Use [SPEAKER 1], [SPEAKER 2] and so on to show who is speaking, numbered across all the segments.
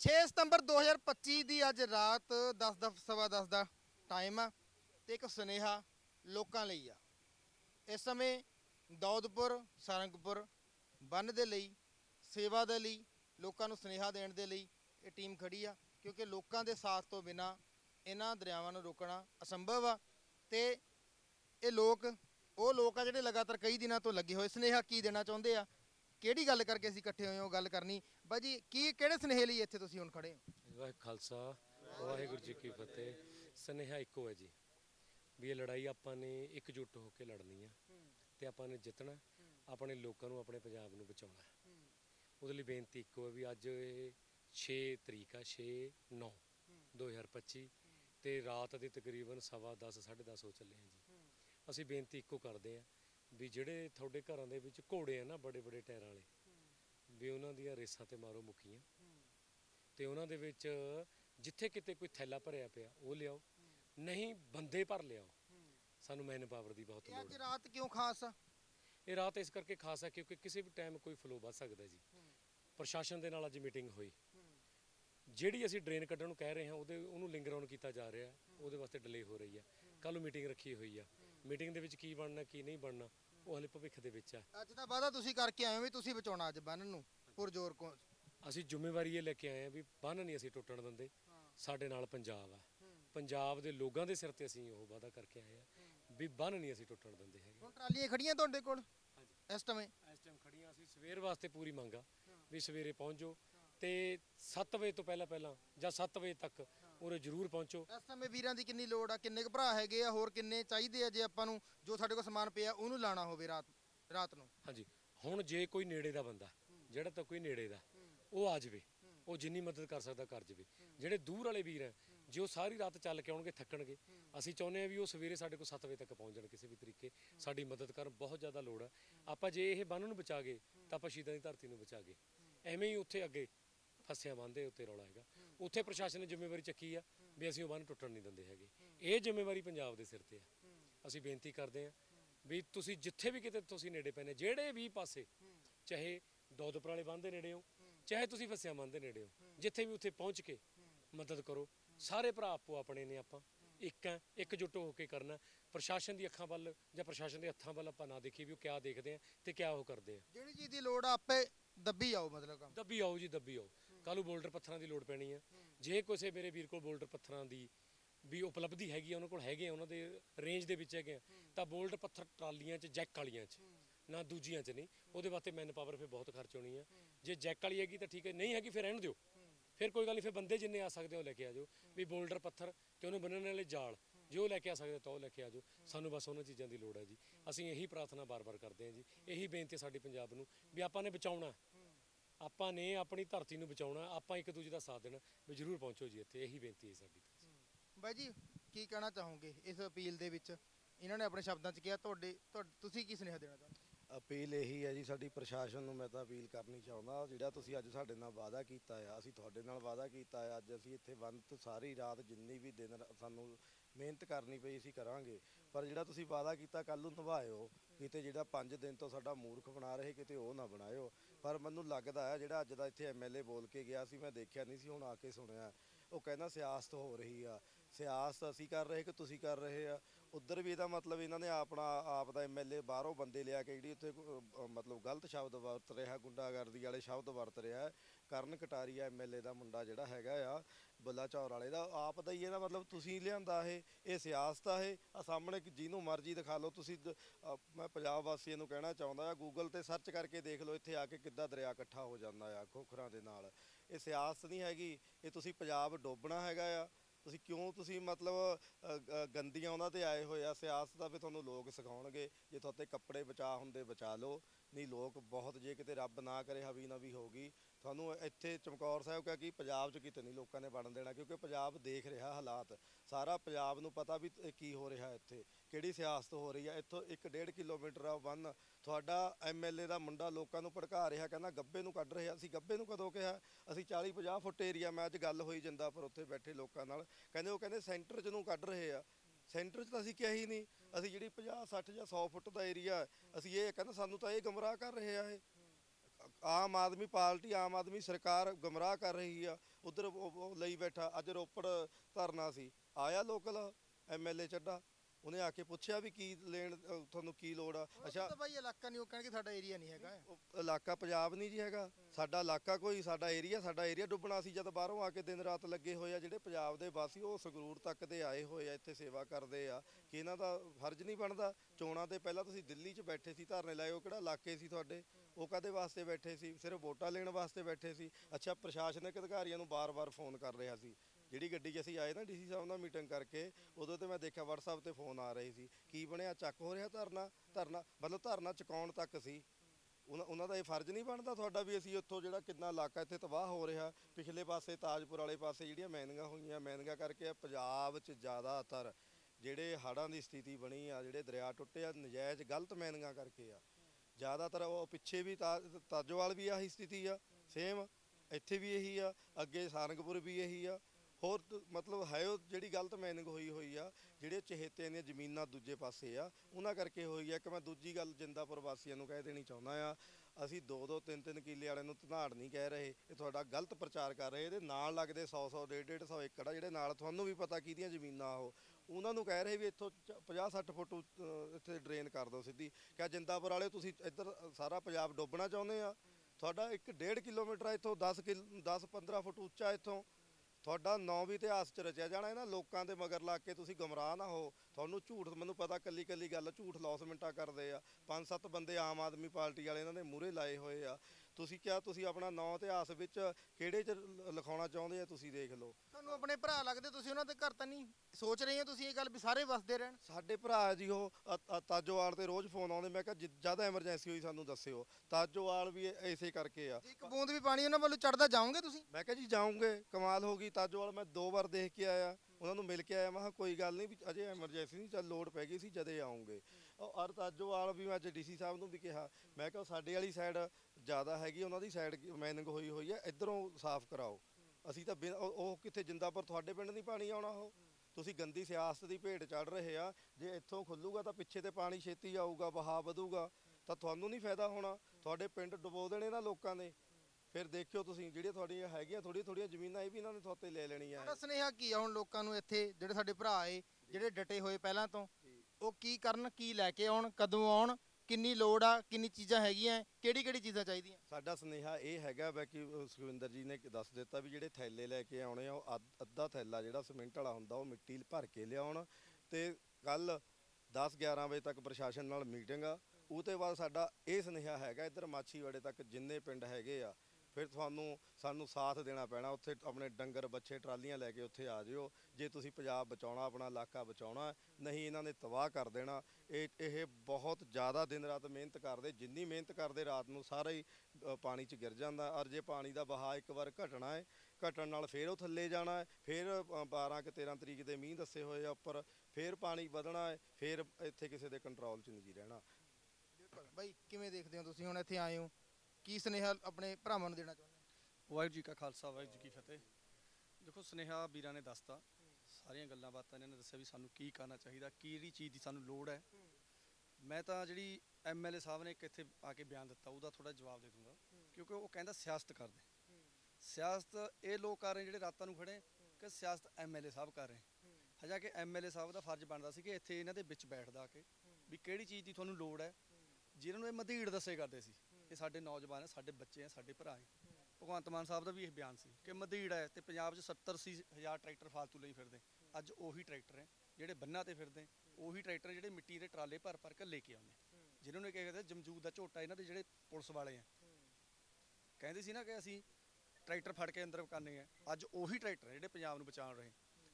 [SPEAKER 1] 6 ਸਤੰਬਰ 2025 ਦੀ ਅੱਜ ਰਾਤ 10 ਦਸ ਸਵਾ 10 ਦਾ ਟਾਈਮ ਆ ਤੇ ਇੱਕ ਸੁਨੇਹਾ ਲੋਕਾਂ ਲਈ ਆ। ਇਸ ਸਮੇਂ ਦੌਦਪੁਰ, ਸਾਰੰਗਪੁਰ ਬੰਨ ਦੇ ਲਈ, ਸੇਵਾ ਦੇ ਲਈ, ਲੋਕਾਂ ਨੂੰ ਸੁਨੇਹਾ ਦੇਣ ਦੇ ਲਈ ਇਹ ਟੀਮ ਖੜੀ ਆ ਕਿਉਂਕਿ ਲੋਕਾਂ ਦੇ ਸਾਥ ਤੋਂ ਬਿਨਾ ਇਹਨਾਂ ਦਰਿਆਵਾਂ ਨੂੰ ਰੋਕਣਾ ਅਸੰਭਵ ਆ ਤੇ ਇਹ ਲੋਕ, ਉਹ ਲੋਕ ਆ ਜਿਹੜੇ ਲਗਾਤਾਰ ਕਈ ਦਿਨਾਂ ਤੋਂ ਲੱਗੇ ਹੋਏ। ਸੁਨੇਹਾ ਕੀ ਦੇਣਾ ਚਾਹੁੰਦੇ ਆ? ਕਿਹੜੀ ਗੱਲ ਕਰਕੇ ਅਸੀਂ ਇਕੱਠੇ ਹੋਏ ਹਾਂ? ਉਹ ਗੱਲ ਕਰਨੀ। ਬਾਜੀ ਕੀ, ਕਿਹੜੇ ਸੁਨੇਹੇ ਲਈ ਇੱਥੇ ਤੁਸੀਂ ਹੁਣ ਖੜੇ ਹੋ?
[SPEAKER 2] ਵਾਹਿ ਖਾਲਸਾ, ਵਾਹਿਗੁਰੂ ਜੀ ਕੀ ਫਤਿਹ। ਸਨੇਹਾ ਇੱਕੋ ਹੈ ਜੀ, ਵੀ ਇਹ ਲੜਾਈ ਆਪਾਂ ਨੇ ਇਕਜੁੱਟ ਹੋ ਕੇ ਲੜਨੀ ਆ ਤੇ ਆਪਾਂ ਨੇ ਜਿੱਤਣਾ, ਆਪਣੇ ਲੋਕਾਂ ਨੂੰ, ਆਪਣੇ ਪੰਜਾਬ ਨੂੰ ਬਚਾਉਣਾ। ਹੈ। ਉਹਦੇ ਲਈ ਬੇਨਤੀ ਇੱਕੋ ਹੈ ਵੀ ਅੱਜ ਇਹ 6 ਤਰੀਕ ਆ 6 9 2025 ਤੇ ਰਾਤ ਦੇ ਤਕਰੀਬਨ ਸਵਾ 10 10:30 ਹੋ ਚੱਲੇ ਆ ਜੀ। ਅਸੀਂ ਬੇਨਤੀ ਇੱਕੋ ਕਰਦੇ ਆ ਵੀ ਜਿਹੜੇ ਤੁਹਾਡੇ ਘਰਾਂ ਦੇ ਵਿੱਚ ਘੋੜੇ ਆ ਨਾ ਬੜੇ ਬੜੇ ਟਾਇਰਾਂ ਵਾਲੇ ਵੀ ਉਹਨਾਂ ਦੀਆਂ ਰੇਸਾਂ ਤੇ ਮਾਰੋ ਮੁੱਕੀਆਂ। ਤੇ ਉਹਨਾਂ ਦੇ ਵਿੱਚ ਜਿੱਥੇ ਕਿਤੇ ਕੋਈ ਥੈਲਾ ਭਰਿਆ ਪਿਆ ਉਹ ਲਿਆਓ। ਨਹੀਂ ਬੰਦੇ ਭਰ ਲਿਆਓ। ਸਾਨੂੰ ਮੈਨ ਪਾਵਰ ਦੀ ਬਹੁਤ ਲੋੜ
[SPEAKER 1] ਅੱਜ
[SPEAKER 2] ਹੈ।
[SPEAKER 1] ਰਾਤ ਕਿਉਂ ਖਾਸ ਆ?
[SPEAKER 2] ਇਹ ਰਾਤ ਇਸ ਕਰਕੇ ਖਾਸ ਹੈ ਕਿਉਂਕਿ ਕਿਸੇ ਵੀ ਟਾਈਮ ਕੋਈ ਫਲੋ ਵੱਧ ਸਕਦਾ ਜੀ। ਪ੍ਰਸ਼ਾਸਨ ਦੇ ਨਾਲ ਅੱਜ ਮੀਟਿੰਗ ਹੋਈ। ਜਿਹੜੀ ਅਸੀਂ ਡਰੇਨ ਕੱਢਣ ਨੂੰ ਕਹਿ ਰਹੇ ਹਾਂ ਉਹਦੇ ਉਹਨੂੰ ਲਿੰਗਰ ਆਨ ਕੀਤਾ ਜਾ ਰਿਹਾ। ਉਹਦੇ ਵਾਸਤੇ ਡਿਲੇ ਹੋ ਰਹੀ ਹੈ ਕੱਲ ਨੂੰ ਮੀਟਿੰਗ ਰੱਖੀ ਹੋਈ ਆ। ਮੀਟਿੰਗ ਦੇ ਵਿੱਚ ਕੀ ਬਣਨਾ ਕੀ ਨਹੀਂ ਬਣਨਾ ਉਹ ਹਲੇ ਭਵਿੱਖ ਦੇ ਵਿੱਚ ਆ।
[SPEAKER 1] ਅੱਜ ਦਾ ਵਾਅਦਾ ਤੁਸੀਂ ਕਰਕੇ ਆਏ ਹੋ ਵੀ ਤੁਸੀਂ ਬਚਾਉਣਾ ਅੱਜ ਬੰਨ ਨੂੰ। ਪੁਰਜੋਰ ਕੋ
[SPEAKER 2] ਅਸੀਂ ਜ਼ਿੰਮੇਵਾਰੀ ਇਹ ਲੈ ਕੇ ਆਏ ਆ ਵੀ ਬੰਨ ਨਹੀਂ ਅਸੀਂ ਟੁੱਟਣ ਦਿੰਦੇ। ਸਾਡੇ ਨਾਲ ਪੰਜਾਬ ਆ। ਪੰਜਾਬ ਦੇ ਲੋਕਾਂ ਦੇ ਸਿਰ ਤੇ ਅਸੀਂ ਉਹ ਵਾਅਦਾ ਕਰਕੇ ਆਏ ਆ ਵੀ ਬੰਨ ਨਹੀਂ ਅਸੀਂ ਟੁੱਟਣ ਦਿੰਦੇ ਹੈਗੇ।
[SPEAKER 1] ਹੁਣ ਟਰਾਲੀਆਂ ਖੜੀਆਂ ਤੁਹਾਡੇ ਕੋਲ? ਇਸ ਸਮੇਂ
[SPEAKER 2] ਇਸ ਟਾਈਮ ਖੜੀਆਂ ਅਸੀਂ ਸਵੇਰ ਵਾਸਤੇ ਪੂਰੀ ਮੰਗ ਵੀ ਸਵੇਰੇ ਪਹੁੰਚੋ ਤੇ 7 ਵਜੇ ਤੋਂ ਪਹਿਲਾਂ ਪਹਿਲਾਂ ਜਾਂ 7 ਵਜੇ ਤੱਕ ਉਰੇ ਜ਼ਰੂਰ ਪਹੁੰਚੋ।
[SPEAKER 1] ਇਸ ਸਮੇਂ ਵੀਰਾਂ ਦੀ ਕਿੰਨੀ ਲੋੜ ਆ ਕਿੰਨੇ ਕੁ ਭਰਾ ਹੈਗੇ ਆ ਹੋਰ ਕਿੰਨੇ ਚਾਹੀਦੇ ਆ ਜੇ ਆਪਾਂ ਨੂੰ ਜੋ ਸਾਡੇ ਕੋਲ ਸਮਾਨ ਪਿਆ ਉਹਨੂੰ ਲਾਣਾ ਹੋਵੇ ਰਾਤ ਰਾਤ ਨੂੰ?
[SPEAKER 2] ਹਾਂਜੀ। ਹੁਣ ਜੇ ਕੋਈ ਨੇੜੇ ਦਾ ਬੰਦਾ ਜਿਹੜਾ ਤਾਂ ਕੋਈ ਨੇੜੇ ਦਾ, ਉਹ ਆ ਜਾਵੇ, ਉਹ ਜਿੰਨੀ ਮਦਦ ਕਰ ਸਕਦਾ ਕਰ ਜਾਵੇ। ਜਿਹੜੇ ਦੂਰ ਵਾਲੇ ਵੀਰ ਆ ਜੇ ਉਹ ਸਾਰੀ ਰਾਤ ਚੱਲ ਕੇ ਆਉਣਗੇ, ਥੱਕਣਗੇ, ਅਸੀਂ ਚਾਹੁੰਦੇ ਆ ਵੀ ਉਹ ਸਵੇਰੇ ਸਾਡੇ ਕੋਲ 7 ਵਜੇ ਤੱਕ ਪਹੁੰਚ ਜਾਣ ਕਿਸੇ ਵੀ ਤਰੀਕੇ। ਸਾਡੀ ਮਦਦ ਕਰਨ ਬਹੁਤ ਜ਼ਿਆਦਾ ਲੋੜ ਆ ਆਪਾਂ ਜੇ ਇਹ ਬੰਨ ਨੂੰ ਬਚਾ ਗਏ, ਤਾਂ ਆਪਾਂ ਸ਼ਹੀਦਾਂ ਦੀ ਧਰਤੀ ਨੂੰ ਬਚਾ ਗਏ। ਐਵੇਂ ਹੀ ਉੱਥੇ ਅੱਗੇ ਫਸਿਆ ਬੰਦੇ ਉੱਤੇ ਰੌਲਾ ਹੈਗਾ। ਉੱਥੇ ਪ੍ਰਸ਼ਾਸਨ ਨੇ ਜ਼ਿੰਮੇਵਾਰੀ ਚੱਕੀ ਆ ਵੀ ਅਸੀਂ ਉਹ ਬੰਨ ਟੁੱਟਣ ਨਹੀਂ ਦਿੰਦੇ ਹੈਗੇ। ਇਹ ਜ਼ਿੰਮੇਵਾਰੀ ਪੰਜਾਬ ਦੇ ਸਿਰ ਤੇ ਆ ਅਸੀਂ ਬੇਨਤੀ ਕਰਦੇ ਆ ਵੀ ਤੁਸੀਂ ਜਿੱਥੇ ਵੀ ਕਿਤੇ ਤੁਸੀਂ ਨੇੜੇ ਪੈਨੇ ਜਿਹੜੇ ਵੀ ਪਾਸੇ, ਚਾਹੇ ਦੌਦਪੁਰ ਵਾਲੇ ਬੰਦ ਦੇ ਨੇੜੇ ਹੋ ਚਾਹੇ ਤੁਸੀਂ ਫਸਿਆ ਬੰਦ ਦੇ ਨੇੜੇ ਹੋ ਜਿੱਥੇ ਵੀ ਉੱਥੇ ਪਹੁੰਚ ਕੇ ਮਦਦ ਕਰੋ। ਸਾਰੇ ਭਰਾ ਆਪੋ ਆਪਣੇ ਨੇ ਆਪਾਂ। ਇੱਕ ਹੈ ਇਕਜੁੱਟ ਹੋ ਕੇ ਕਰਨਾ। ਪ੍ਰਸ਼ਾਸਨ ਦੀ ਅੱਖਾਂ ਵੱਲ ਜਾਂ ਪ੍ਰਸ਼ਾਸਨ ਦੇ ਹੱਥਾਂ ਵੱਲ ਆਪਾਂ ਨਾ ਦੇਖੀਏ ਵੀ ਉਹ ਕਿਆ ਦੇਖਦੇ ਆ ਤੇ ਕਿਆ ਉਹ ਕਰਦੇ ਆ।
[SPEAKER 1] ਜਿਹੜੀ ਚੀਜ਼ ਦੀ ਲੋੜ ਆ ਆਪੇ ਦੱਬੀ ਆਓ ਮਤਲਬ ਕੰਮ।
[SPEAKER 2] ਦੱਬੀ ਆਓ ਜੀ ਦੱਬੀ ਆਓ। ਕੱਲ੍ਹ ਨੂੰ ਬੋਲਡਰ ਪੱਥਰਾਂ ਦੀ ਲੋੜ ਪੈਣੀ ਆ। ਜੇ ਕਿਸੇ ਮੇਰੇ ਵੀਰ ਕੋਲ ਬੋਲਡਰ ਪੱਥਰਾਂ ਦੀ ਵੀ ਉਪਲਬਧੀ ਹੈਗੀ ਆ ਉਹਨਾਂ ਕੋਲ ਹੈਗੇ ਆ ਉਹਨਾਂ ਦੇ ਰੇਂਜ ਦੇ ਵਿੱਚ ਹੈਗੇ ਆ ਤਾਂ ਬੋਲਡਰ ਪੱਥਰ ਟਰਾਲੀਆਂ 'ਚ ਜੈਕ ਵਾਲੀਆਂ 'ਚ। ਨਾ ਦੂਜੀਆਂ 'ਚ ਨਹੀਂ। ਉਹਦੇ ਵਾਸਤੇ ਮੈਨ ਪਾਵਰ ਫਿਰ ਬਹੁਤ ਖਰਚ ਹੋਣੀ ਆ। ਜੇ ਜੈਕ ਵਾਲੀ ਹੈਗੀ ਤਾਂ ਠੀਕ ਹੈ, ਨਹੀਂ ਹੈਗੀ ਫਿਰ ਰਹਿਣ ਦਿਓ। ਫਿਰ ਕੋਈ ਗੱਲ ਨਹੀਂ, ਫਿਰ ਬੰਦੇ ਜਿੰਨੇ ਆ ਸਕਦੇ ਹੋ ਲੈ ਕੇ ਆ ਜਾਓ। ਵੀ ਬੋਲਡਰ ਪੱਥਰ ਤੇ ਉਹਨੂੰ ਬੰਨਣ ਵਾਲੇ ਜਾਲ, ਜੋ ਲੈ ਕੇ ਆ ਸਕਦੇ ਤਾਂ ਉਹ ਲੈ ਕੇ ਆ ਜਾਓ। ਸਾਨੂੰ ਬਸ ਉਹਨਾਂ ਚੀਜ਼ਾਂ ਦੀ ਲੋੜ ਹੈ ਜੀ। ਅਸੀਂ ਇਹੀ ਪ੍ਰਾਰਥਨਾ ਬਾਰ-ਬਾਰ ਕਰਦੇ ਹਾਂ ਜੀ। ਇਹੀ ਬੇਨਤੀ ਹੈ ਸਾਡੀ ਪੰਜਾਬ ਨੂੰ ਵੀ ਆਪਾਂ ਨੇ ਬਚਾਉਣਾ। ਆਪਾਂ ਨੇ ਆਪਣੀ ਧਰਤੀ ਨੂੰ ਬਚਾਉਣਾ, ਆਪਾਂ ਇੱਕ ਦੂਜੇ ਦਾ ਸਾਥ ਦੇਣਾ। ਵੀ ਜਰੂਰ ਪਹੁੰਚੋ ਜੀ ਇੱਥੇ, ਇਹੀ ਬੇਨਤੀ ਹੈ ਸਾਡੀ
[SPEAKER 1] ਬਾਈ ਜੀ, ਕੀ ਕਹਿਣਾ ਚਾਹੋਗੇ ਇਸ ਅਪੀਲ ਦੇ ਵਿੱਚ? ਇਹਨਾਂ ਨੇ ਆਪਣੇ ਸ਼ਬਦਾਂ 'ਚ ਕਿਹਾ, ਤੁਹਾਡੇ ਤੁਹਾਡ- ਤੁਸੀਂ ਕੀ ਸੁਨੇਹਾ ਦੇਣਾ ਚਾਹੁੰਦੇ
[SPEAKER 3] ਅਪੀਲ ਇਹੀ ਹੈ ਜੀ, ਸਾਡੀ ਪ੍ਰਸ਼ਾਸਨ ਨੂੰ ਮੈਂ ਤਾਂ ਅਪੀਲ ਕਰਨੀ ਚਾਹੁੰਦਾ, ਜਿਹੜਾ ਤੁਸੀਂ ਅੱਜ ਸਾਡੇ ਨਾਲ ਵਾਅਦਾ ਕੀਤਾ ਆ, ਅਸੀਂ ਤੁਹਾਡੇ ਨਾਲ ਵਾਅਦਾ ਕੀਤਾ ਆ, ਅੱਜ ਅਸੀਂ ਇੱਥੇ ਬੰਦ ਸਾਰੀ ਰਾਤ ਜਿੰਨੀ ਵੀ ਦਿਨ ਰਾ- ਸਾਨੂੰ ਮਿਹਨਤ ਕਰਨੀ ਪਈ ਅਸੀਂ ਕਰਾਂਗੇ, ਪਰ ਜਿਹੜਾ ਤੁਸੀਂ ਵਾਅਦਾ ਕੀਤਾ ਕੱਲ ਨੂੰ ਨਿਭਾਇਓ, ਕਿਤੇ ਜਿਹੜਾ 5 ਦਿਨ ਤੋਂ ਸਾਡਾ ਮੂਰਖ ਬਣਾ ਰਹੇ, ਕਿਤੇ ਉਹ ਨਾ ਬਣਾਇਓ, ਪਰ ਮੈਨੂੰ ਲੱਗਦਾ ਹੈ ਜਿਹੜਾ ਅੱਜ ਦਾ ਇੱਥੇ ਐਮਐਲਏ ਬੋਲ ਕੇ ਗਿਆ ਸੀ, ਮੈਂ ਦੇਖਿਆ ਨਹੀਂ ਸੀ, ਹੁਣ ਆ ਕੇ ਸੁਣਿਆ, ਉਹ ਕਹਿੰਦਾ ਸਿਆਸਤ ਹੋ ਰਹੀ ਆ, ਸਿਆਸਤ ਅਸੀਂ ਕਰ ਰਹੇ ਕਿ ਤੁਸੀਂ ਕਰ ਰਹੇ ਆ ਉਧਰ ਵੀ ਇਹਦਾ ਮਤਲਬ ਇਹਨਾਂ ਨੇ ਆਪਣਾ, ਆਪ ਦਾ ਐਮਐਲਏ ਬਾਹਰੋਂ ਬੰਦੇ ਲਿਆ ਕੇ ਜਿਹੜੀ ਉੱਥੇ ਅਹ ਮਤਲਬ ਗਲਤ ਸ਼ਬਦ ਵਰਤ ਰਿਹਾ, ਗੁੰਡਾਗਰਦੀ ਵਾਲੇ ਸ਼ਬਦ ਵਰਤ ਰਿਹਾ ਹੈ। ਕਰਨ ਕਟਾਰੀਆ ਐਮਐਲਏ ਦਾ ਮੁੰਡਾ ਜਿਹੜਾ ਹੈਗਾ ਆ, ਬੱਲਾ ਚੌਰ ਵਾਲੇ ਦਾ, ਆਪ ਦਾ ਹੀ ਇਹਦਾ ਮਤਲਬ ਤੁਸੀਂ ਲਿਆਂਦਾ ਇਹ ਇਹ ਸਿਆਸਤ ਆ ਇਹ ਆ ਸਾਹਮਣੇ ਜਿਹਨੂੰ ਮਰਜ਼ੀ ਦਿਖਾ ਲਓ, ਤੁਸੀਂ ਦ- ਅਹ, ਮੈਂ ਪੰਜਾਬ ਵਾਸੀਆਂ ਨੂੰ ਕਹਿਣਾ ਚਾਹੁੰਦਾ ਆ ਗੂਗਲ ਤੇ ਸਰਚ ਕਰਕੇ ਦੇਖ ਲਓ, ਇੱਥੇ ਆ ਕੇ ਕਿੱਦਾਂ ਦਰਿਆ ਇਕੱਠਾ ਹੋ ਜਾਂਦਾ ਆ, ਖੋਖਰਾਂ ਦੇ ਨਾਲ ਇਹ ਸਿਆਸਤ ਨਹੀਂ ਹੈਗੀ, ਇਹ ਤੁਸੀਂ ਪੰਜਾਬ ਡੋਬਣਾ ਹੈਗਾ ਆ ਤੁਸੀਂ ਕਿਉਂ ਤੁਸੀਂ ਮਤਲਬ ਅ, ਅ, ਗੰਦੀਆਂ ਉਹਨਾਂ ਤੇ ਆਏ ਹੋਏ ਆ? ਸਿਆਸਤ ਦਾ ਵੀ ਤੁਹਾਨੂੰ ਲੋਕ ਸਿਖਾਉਣਗੇ ਜੇ ਤੁਹਾਡੇ ਕੱਪੜੇ ਬਚਾ ਹੁੰਦੇ ਬਚਾ ਲਓ। ਨਹੀਂ ਲੋਕ ਬਹੁਤ ਜੇ ਕਿਤੇ ਰੱਬ ਨਾ ਕਰੇ ਹਵੀ ਨਾ ਵੀ ਹੋਗੀ ਤੁਹਾਨੂੰ ਇੱਥੇ ਚਮਕੌਰ ਸਾਹਿਬ ਕਿਹਾ ਕਿ ਪੰਜਾਬ 'ਚ ਕਿਤੇ ਨਹੀਂ ਲੋਕਾਂ ਨੇ ਵੜਨ ਦੇਣਾ ਕਿਉਂਕਿ ਪੰਜਾਬ ਦੇਖ ਰਿਹਾ ਹਾਲਾਤ। ਸਾਰਾ ਪੰਜਾਬ ਨੂੰ ਪਤਾ ਵੀ ਕੀ ਹੋ ਰਿਹਾ ਇੱਥੇ, ਕਿਹੜੀ ਸਿਆਸਤ ਹੋ ਰਹੀ ਹੈ ਇੱਥੋਂ 1.5 ਕਿਲੋਮੀਟਰ ਆ ਬੰਨ ਤੁਹਾਡਾ ਐਮਐਲਏ ਦਾ ਮੁੰਡਾ ਲੋਕਾਂ ਨੂੰ ਭੜਕਾ ਰਿਹਾ, ਕਹਿੰਦਾ ਗੱਬੇ ਨੂੰ ਕੱਢ ਰਿਹਾ। ਅਸੀਂ ਗੱਬੇ ਨੂੰ ਕਦੋਂ ਕਿਹਾ? ਅਸੀਂ 40 50 ਫੁੱਟ ਏਰੀਆ, ਮੈਂ ਅੱਜ ਗੱਲ ਹੋਈ ਜਾਂਦਾ ਪਰ ਉੱਥੇ ਬੈਠੇ ਲੋਕਾਂ ਨਾਲ। ਕਹਿੰਦੇ ਉਹ ਕਹਿੰਦੇ ਸੈਂਟਰ 'ਚ ਨੂੰ ਕੱਢ ਰਹੇ ਆ। ਸੈਂਟਰ 'ਚ ਤਾਂ ਅਸੀਂ ਕਿਹਾ ਹੀ ਨਹੀਂ, ਅਸੀਂ ਜਿਹੜੀ 50 60 ਜਾਂ 100 ਫੁੱਟ ਦਾ ਏਰੀਆ ਅਸੀਂ ਇਹ ਕਹਿੰਦਾ ਸਾਨੂੰ ਤਾਂ ਇਹ ਗਮਰਾਹ ਕਰ ਰਹੇ ਆ ਇਹ। ਆਮ ਆਦਮੀ ਪਾਰਟੀ, ਆਮ ਆਦਮੀ ਸਰਕਾਰ ਗਮਰਾਹ ਕਰ ਰਹੀ ਆ, ਉਧਰ ਲਈ ਬੈਠਾ, ਅੱਜ ਰੋਪੜ ਧਰਨਾ ਸੀ, ਆਇਆ ਲੋਕਲ ਐਮਐਲਏ ਚੱਡਾ ਉਹਨੇ ਆ ਕੇ ਪੁੱਛਿਆ ਵੀ ਕੀ ਲੈਣ ਅ, ਤੁਹਾਨੂੰ ਕੀ ਲੋੜ ਆ?
[SPEAKER 1] ਅੱਛਾ
[SPEAKER 3] ਅੱਛਾ।
[SPEAKER 1] ਤਾਂ ਬਾਈ ਇਲਾਕਾ ਨਹੀਂ ਉਹ ਕਹਿਣਗੇ ਸਾਡਾ ਏਰੀਆ ਨਹੀਂ ਹੈਗਾ।
[SPEAKER 3] ਉਹ ਇਲਾਕਾ ਪੰਜਾਬ ਨਹੀਂ ਜੀ ਹੈਗਾ। ਸਾਡਾ ਇਲਾਕਾ ਕੋਈ ਸਾਡਾ ਏਰੀਆ ਸਾਡਾ ਏਰੀਆ ਡੁੱਬਣਾ ਸੀ ਜਦ ਬਾਹਰੋਂ ਆ ਕੇ ਦਿਨ ਰਾਤ ਲੱਗੇ ਹੋਏ ਆ ਜਿਹੜੇ ਪੰਜਾਬ ਦੇ ਵਾਸੀ ਉਹ ਸੰਗਰੂਰ ਤੱਕ ਦੇ ਆਏ ਹੋਏ ਆ ਇੱਥੇ ਸੇਵਾ ਕਰਦੇ ਆ। ਕਿ ਇਹਨਾਂ ਦਾ ਫਰਜ਼ ਨਹੀਂ ਬਣਦਾ। ਚੋਣਾਂ ਤੇ ਪਹਿਲਾਂ ਤੁਸੀਂ ਦਿੱਲੀ 'ਚ ਬੈਠੇ ਸੀ ਧਰਨੇ ਲਾਏ ਉਹ ਕਿਹੜਾ ਇਲਾਕੇ ਸੀ ਤੁਹਾਡੇ? ਉਹ ਕਦੇ ਵਾਸਤੇ ਬੈਠੇ ਸੀ? ਸਿਰਫ ਵੋਟਾਂ ਲੈਣ ਵਾਸਤੇ ਬੈਠੇ ਸੀ? ਅੱਛਾ ਪ੍ਰਸ਼ਾਸਨਿਕ ਅਧਿਕਾਰੀਆਂ ਨੂੰ ਬਾਰ-ਬਾਰ ਫੋਨ ਕਰ ਰਿਹਾ ਸੀ। ਜਿਹੜੀ ਗੱਡੀ 'ਚ ਅਸੀਂ ਆਏ ਨਾ ਡੀਸੀ ਸਾਹਿਬ ਨਾਲ ਮੀਟਿੰਗ ਕਰਕੇ, ਉਦੋਂ ਤੇ ਮੈਂ ਦੇਖਿਆ WhatsApp ਤੇ ਫੋਨ ਆ ਰਹੇ ਸੀ। ਕੀ ਬਣਿਆ? ਚੱਕ ਹੋ ਰਿਹਾ ਧਰਨਾ? ਧਰਨਾ, ਮਤਲਬ ਧਰਨਾ ਚੁਕਾਉਣ ਤੱਕ ਸੀ। ਉਹਨਾਂ ਉਹਨਾਂ ਦਾ ਇਹ ਫਰਜ਼ ਨਹੀਂ ਬਣਦਾ ਤੁਹਾਡਾ ਵੀ ਅਸੀਂ ਉੱਥੋਂ ਜਿਹੜਾ ਕਿੰਨਾ ਇਲਾਕਾ ਇੱਥੇ ਤਬਾਹ ਹੋ ਰਿਹਾ, ਪਿਛਲੇ ਪਾਸੇ ਤਾਜਪੁਰ ਵਾਲੇ ਪਾਸੇ ਜਿਹੜੀਆਂ ਮੈਨਗਾ ਹੋਈਆਂ ਮੈਨਗਾ ਕਰਕੇ ਪੰਜਾਬ 'ਚ ਜ਼ਿਆਦਾਤਰ ਜਿਹੜੇ ਹੜ੍ਹਾਂ ਦੀ ਸਥਿਤੀ ਬਣੀ ਆ, ਜਿਹੜੇ ਦਰਿਆ ਟੁੱਟੇ ਆ, ਨਜਾਇਜ਼ ਗਲਤ ਮੈਨਗਾ ਕਰਕੇ ਆ। ਜ਼ਿਆਦਾਤਰ ਉਹ ਪਿੱਛੇ ਵੀ ਤਾ- ਤਾਜੋਵਾਲ ਵੀ ਆਹੀ ਸਥਿਤੀ ਆ ਸੇਮ ਇੱਥੇ ਵੀ ਇਹੀ ਆ, ਅੱਗੇ ਸਾਰੰਗਪੁਰ ਵੀ ਇਹੀ ਆ। ਹੋਰ ਤ- ਮਤਲਬ ਹੈ ਉਹ ਜਿਹੜੀ ਗਲਤ ਮੈਨਿੰਗ ਹੋਈ ਹੋਈ ਆ, ਜਿਹੜੇ ਚਹੇਤਿਆਂ ਦੀਆਂ ਜ਼ਮੀਨਾਂ ਦੂਜੇ ਪਾਸੇ ਆ, ਉਹਨਾਂ ਕਰਕੇ ਹੋਈ ਆ। ਕਿ ਮੈਂ ਦੂਜੀ ਗੱਲ ਜਿੰਦਾਪੁਰ ਵਾਸੀਆਂ ਨੂੰ ਕਹਿ ਦੇਣੀ ਚਾਹੁੰਦਾ ਆ, ਅਸੀਂ ਦੋ ਦੋ ਤਿੰਨ ਤਿੰਨ ਕਿੱਲੇ ਵਾਲਿਆਂ ਨੂੰ ਧਨਾੜ ਨਹੀਂ ਕਹਿ ਰਹੇ, ਇਹ ਤੁਹਾਡਾ ਗਲਤ ਪ੍ਰਚਾਰ ਕਰ ਰਹੇ, ਇਹਦੇ ਨਾਲ ਲੱਗਦੇ 100 100 ਡੇਢ ਸੌ ਏਕੜ ਆ ਜਿਹੜੇ ਨਾਲ ਤੁਹਾਨੂੰ ਵੀ ਪਤਾ ਕਿਹਦੀਆਂ ਜ਼ਮੀਨਾਂ ਉਹ। ਉਹਨਾਂ ਨੂੰ ਕਹਿ ਰਹੇ ਵੀ ਇੱਥੋਂ 50 60 ਫੁੱਟ ਉੱਚ- ਅਹ ਇੱਥੇ ਡਰੇਨ ਕਰ ਦਿਓ ਸਿੱਧੀ। ਕਿਆ ਜਿੰਦਾਪੁਰ ਵਾਲੇ ਤੁਸੀਂ ਇੱਧਰ ਸਾਰਾ ਪੰਜਾਬ ਡੋਬਣਾ ਚਾਹੁੰਦੇ ਆ? ਤੁਹਾਡਾ ਇੱਕ 1.5 ਕਿਲੋਮੀਟਰ ਆ ਇੱਥੋਂ 10 ਕਿਲ 10 15 ਫੁੱਟ ਉੱਚਾ ਇੱਥੋਂ। ਤੁਹਾਡਾ ਨਾਂ ਵੀ ਇਤਿਹਾਸ ਚ ਰਚਿਆ ਜਾਣਾ ਇਹਨਾਂ ਲੋਕਾਂ ਦੇ ਮਗਰ ਲੱਗ ਕੇ ਤੁਸੀਂ ਗਮਰਾਹ ਨਾ ਹੋ। ਤੁਹਾਨੂੰ ਝੂਠ, ਮੈਨੂੰ ਪਤਾ ਕੱਲੀ ਕੱਲੀ ਗੱਲ, ਝੂਠ ਲੌਸਮੈਂਟਾਂ ਕਰਦੇ ਆ। ਪੰਜ ਸੱਤ ਬੰਦੇ ਆਮ ਆਦਮੀ ਪਾਰਟੀ ਵਾਲੇ ਇਹਨਾਂ ਦੇ ਮੂਹਰੇ ਲਾਏ ਹੋਏ ਆ। ਤੁਸੀਂ ਕਿਹਾ ਤੁਸੀਂ ਆਪਣਾ ਨਾਂ ਇਤਿਹਾਸ ਵਿੱਚ ਕਿਹੜੇ ਚ ਲ- ਲਿਖਾਉਣਾ ਚਾਹੁੰਦੇ ਆ ਤੁਸੀਂ ਦੇਖ ਲਓ।
[SPEAKER 1] ਤੁਹਾਨੂੰ ਆਪਣੇ ਭਰਾ ਲੱਗਦੇ ਤੁਸੀਂ ਉਹਨਾਂ ਦੇ ਘਰ ਤਾਂ ਨਹੀਂ ਸੋਚ ਰਹੇ ਹੋ ਤੁਸੀਂ ਇਹ ਗੱਲ ਵੀ ਸਾਰੇ ਵਸਦੇ ਰਹਿਣ?
[SPEAKER 3] ਸਾਡੇ ਭਰਾ ਜੀ ਉਹ ਅ- ਅ- ਤਾਜੋਵਾਲ ਤੇ ਰੋਜ਼ ਫੋਨ ਆਉਂਦੇ ਮੈਂ ਕਿਹਾ ਜਿ- ਜ਼ਿਆਦਾ ਐਮਰਜੈਂਸੀ ਹੋਈ ਸਾਨੂੰ ਦੱਸਿਓ। ਤਾਜੋਵਾਲ ਵੀ ਇਹ- ਇਸੇ ਕਰਕੇ ਆ।
[SPEAKER 1] ਜੇ ਇੱਕ ਬੂੰਦ ਵੀ ਪਾਣੀ ਉਹਨਾਂ ਵੱਲੋਂ ਚੜਦਾ ਜਾਓਗੇ ਤੁਸੀਂ?
[SPEAKER 3] ਮੈਂ ਕਿਹਾ ਜੀ ਜਾਉਂਗੇ ਕਮਾਲ ਹੋ ਗਈ। ਤਾਜੋਵਾਲ ਮੈਂ ਦੋ ਵਾਰ ਦੇਖ ਕੇ ਆਇਆ ਉਹਨਾਂ ਨੂੰ ਮਿਲ ਕੇ ਆਇਆ ਮੈਂ ਕਿਹਾ ਕੋਈ ਗੱਲ ਨਹੀਂ ਵੀ ਅਜੇ ਐਮਰਜੈਂਸੀ ਨਹੀਂ ਚੱਲ ਲੋਡ ਪੈ ਗਈ ਸੀ ਜਦੇ ਆਉਂਗੇ। ਔਰ ਤਾਜੋਵਾਲ ਵੀ ਮੈਂ ਅੱਜ ਡੀਸੀ ਸਾਹਿਬ ਨੂੰ ਵੀ ਕਿਹਾ ਮੈਂ ਕਿਹਾ ਸਾਡੇ ਵਾਲੀ ਸਾਈਡ ਜ਼ਿਆਦਾ ਹੈਗੀ ਉਹਨਾਂ ਦੀ ਸਾਈਡ ਮੈਨਿੰਗ ਹੋਈ ਹੋਈ ਹੈ ਇਧਰੋਂ ਸਾਫ਼ ਕਰਾਓ। ਅਸੀਂ ਤਾਂ ਬਿਨ- ਉਹ ਉਹ ਕਿੱਥੇ ਜਿੰਦਾਪੁਰ ਤੁਹਾਡੇ ਪਿੰਡ ਨਹੀਂ ਪਾਣੀ ਆਉਣਾ ਉਹ। ਤੁਸੀਂ ਗੰਦੀ ਸਿਆਸਤ ਦੀ ਭੇਟ ਚੜ ਰਹੇ ਆ ਜੇ ਇੱਥੋਂ ਖੁੱਲੂਗਾ ਤਾਂ ਪਿੱਛੇ ਤੇ ਪਾਣੀ ਛੇਤੀ ਆਊਗਾ ਵਹਾਅ ਵਧੂਗਾ ਤਾਂ ਤੁਹਾਨੂੰ ਨਹੀਂ ਫਾਇਦਾ ਹੋਣਾ। ਤੁਹਾਡੇ ਪਿੰਡ ਡੁਬੋ ਦੇਣੇ ਨਾ ਲੋਕਾਂ ਨੇ। ਫਿਰ ਦੇਖਿਓ ਤੁਸੀਂ ਜਿਹੜੀਆਂ ਤੁਹਾਡੀਆਂ ਹੈਗੀਆਂ ਥੋੜੀਆਂ ਥੋੜੀਆਂ ਜ਼ਮੀਨਾਂ ਇਹ ਵੀ ਇਹਨਾਂ ਨੇ ਤੁਹਾਤੇ ਲੈ ਲੈਣੀਆਂ
[SPEAKER 1] ਤੁਹਾਡਾ ਸੁਨੇਹਾ ਕੀ ਆ ਹੁਣ ਲੋਕਾਂ ਨੂੰ ਇੱਥੇ ਜਿਹੜੇ ਸਾਡੇ ਭਰਾ ਏ ਜਿਹੜੇ ਡਟੇ ਹੋਏ ਪਹਿਲਾਂ ਤੋਂ? ਉਹ ਕੀ ਕਰਨ ਕੀ ਲੈ ਕੇ ਆਉਣ ਕਦੋਂ ਆਉਣ? ਕਿੰਨੀ ਲੋੜ ਆ, ਕਿੰਨੀ ਚੀਜ਼ਾਂ ਹੈਗੀਆਂ, ਕਿਹੜੀ ਕਿਹੜੀ ਚੀਜ਼ਾਂ ਚਾਹੀਦੀਆਂ?
[SPEAKER 3] ਸਾਡਾ ਸੁਨੇਹਾ ਇਹ ਹੈਗਾ ਵਾ ਕਿ ਅਹ ਸੁਖਵਿੰਦਰ ਜੀ ਨੇ ਦੱਸ ਦਿੱਤਾ ਵੀ ਜਿਹੜੇ ਥੈਲੇ ਲੈ ਕੇ ਆਉਣੇ ਆ, ਉਹ ਅੱਧ- ਅੱਧਾ ਥੈਲਾ ਜਿਹੜਾ ਸੀਮੈਂਟ ਵਾਲਾ ਹੁੰਦਾ, ਉਹ ਮਿੱਟੀ ਭਰ ਕੇ ਲਿਆਉਣ ਤੇ ਕੱਲ 10 11 ਵਜੇ ਤੱਕ ਪ੍ਰਸ਼ਾਸਨ ਨਾਲ ਮੀਟਿੰਗ ਆ। ਉਹ ਤੋਂ ਬਾਅਦ ਸਾਡਾ ਇਹ ਸੁਨੇਹਾ ਹੈਗਾ ਇੱਧਰ ਮਾਛੀਵਾੜੇ ਤੱਕ ਜਿੰਨੇ ਪਿੰਡ ਹੈਗੇ ਆ ਫਿਰ ਤੁਹਾਨੂੰ, ਸਾਨੂੰ ਸਾਥ ਦੇਣਾ ਪੈਣਾ, ਉੱਥੇ ਆਪਣੇ ਡੰਗਰ, ਬੱਚੇ, ਟਰਾਲੀਆਂ ਲੈ ਕੇ ਉੱਥੇ ਆ ਜਿਓ। ਜੇ ਤੁਸੀਂ ਪੰਜਾਬ ਬਚਾਉਣਾ, ਆਪਣਾ ਇਲਾਕਾ ਬਚਾਉਣਾ, ਨਹੀਂ ਇਹਨਾਂ ਨੇ ਤਬਾਹ ਕਰ ਦੇਣਾ, ਇਹ ਇਹ ਬਹੁਤ ਜ਼ਿਆਦਾ ਦਿਨ ਰਾਤ ਮਿਹਨਤ ਕਰਦੇ, ਜਿੰਨੀ ਮਿਹਨਤ ਕਰਦੇ ਰਾਤ ਨੂੰ ਸਾਰਾ ਹੀ ਪਾਣੀ 'ਚ ਗਿਰ ਜਾਂਦਾ। ਔਰ ਜੇ ਪਾਣੀ ਦਾ ਵਹਾਅ ਇੱਕ ਵਾਰ ਘਟਣਾ ਹੈ ਘਟਣ ਨਾਲ ਫੇਰ ਉਹ ਥੱਲੇ ਜਾਣਾ ਹੈ ਫੇਰ 12 ਕਿ 13 ਤਰੀਕ ਦੇ ਮੀਂਹ ਦੱਸੇ ਹੋਏ ਆ ਉੱਪਰ, ਫੇਰ ਪਾਣੀ ਵਧਣਾ ਹੈ ਫੇਰ ਇੱਥੇ ਕਿਸੇ ਦੇ ਕੰਟਰੋਲ 'ਚ ਨਹੀਂ ਜੀ ਰਹਿਣਾ।
[SPEAKER 1] ਬਾਈ ਕਿਵੇਂ ਦੇਖਦੇ ਹੋ ਤੁਸੀਂ? ਹੁਣ ਇੱਥੇ ਆਏ ਹੋ ਕੀ ਸੁਨੇਹਾ ਆਪਣੇ ਭਰਾਵਾਂ ਨੂੰ ਦੇਣਾ ਚਾਹੁੰਦੇ ਹੋ?
[SPEAKER 4] ਵਾਹਿਗੁਰੂ ਜੀ ਕਾ ਖਾਲਸਾ, ਵਾਹਿਗੁਰੂ ਜੀ ਕੀ ਫਤਿਹ। ਦੇਖੋ, ਸੁਨੇਹਾ ਵੀਰਾਂ ਨੇ ਦੱਸਤਾ। ਸਾਰੀਆਂ ਗੱਲਾਂ ਬਾਤਾਂ ਇਹਨਾਂ ਨੇ ਦੱਸਿਆ ਵੀ ਸਾਨੂੰ ਕੀ ਕਰਨਾ ਚਾਹੀਦਾ, ਕਿਹੜੀ ਚੀਜ਼ ਦੀ ਸਾਨੂੰ ਲੋੜ ਹੈ। ਮੈਂ ਤਾਂ ਜਿਹੜੀ ਐਮਐਲਏ ਸਾਹਿਬ ਨੇ ਇੱਕ ਇੱਥੇ ਆ ਕੇ ਬਿਆਨ ਦਿੱਤਾ, ਉਹਦਾ ਥੋੜਾ ਜਵਾਬ ਦੇ ਦੂੰਗਾ। ਕਿਉਂਕਿ ਉਹ ਕਹਿੰਦਾ ਸਿਆਸਤ ਕਰਦੇ। ਸਿਆਸਤ ਇਹ ਲੋਕ ਕਰ ਰਹੇ ਜਿਹੜੇ ਰਾਤਾਂ ਨੂੰ ਖੜੇ, ਕਿ ਸਿਆਸਤ ਐਮਐਲਏ ਸਾਹਿਬ ਕਰ ਰਹੇ। ਹਜਾ ਕਿ ਐਮਐਲਏ ਸਾਹਿਬ ਦਾ ਫਰਜ਼ ਬਣਦਾ ਸੀ ਕਿ ਇੱਥੇ ਇਹਨਾਂ ਦੇ ਵਿੱਚ ਬੈਠਦਾ ਆ ਕੇ, ਵੀ ਕਿਹੜੀ ਚੀਜ਼ ਦੀ ਤੁਹਾਨੂੰ ਲੋੜ ਹੈ। ਜਿਹਨਾਂ ਨੂੰ ਇਹ ਮਧੀੜ ਦੱਸੇ ਕਰਦੇ ਸੀ। ਇਹ ਸਾਡੇ ਨੌਜਵਾਨ ਹੈ, ਸਾਡੇ ਬੱਚੇ ਹੈ, ਸਾਡੇ ਭਰਾ ਹੈ। ਭਗਵੰਤ ਮਾਨ ਸਾਹਿਬ ਦਾ ਵੀ ਇਹ ਬਿਆਨ ਸੀ ਕਿ ਮਧੀੜ ਹੈ ਤੇ ਪੰਜਾਬ 'ਚ 70 ਅੱਸੀ ਹਜ਼ਾਰ ਟਰੈਕਟਰ ਫਾਲਤੂ ਲਈ ਫਿਰਦੇ। ਅੱਜ ਉਹੀ ਟਰੈਕਟਰ ਹੈ, ਜਿਹੜੇ ਬੰਨਾਂ ਤੇ ਫਿਰਦੇ, ਉਹੀ ਟਰੈਕਟਰ ਜਿਹੜੇ ਮਿੱਟੀ ਦੇ ਟਰਾਲੇ ਭਰ ਭਰ ਕੇ ਲੈ ਕੇ ਆਉਂਦੇ। ਜਿਨ੍ਹਾਂ ਨੂੰ ਇਹ ਕਹਿੰਦੇ ਜਮਜੂਦ ਦਾ ਝੋਟਾ ਇਹਨਾਂ ਦੇ ਜਿਹੜੇ ਪੁਲਿਸ ਵਾਲੇ ਆ ਕਹਿੰਦੇ ਸੀ ਨਾ ਕਿ ਅਸੀਂ ਟਰੈਕਟਰ ਫੜ ਕੇ ਅੰਦਰ ਕਰਨੇ ਆ ਅੱਜ ਉਹੀ ਟਰੈਕਟਰ ਜਿਹੜੇ ਪੰਜਾਬ ਨੂੰ ਬਚਾਉਣ ਰਹੇ।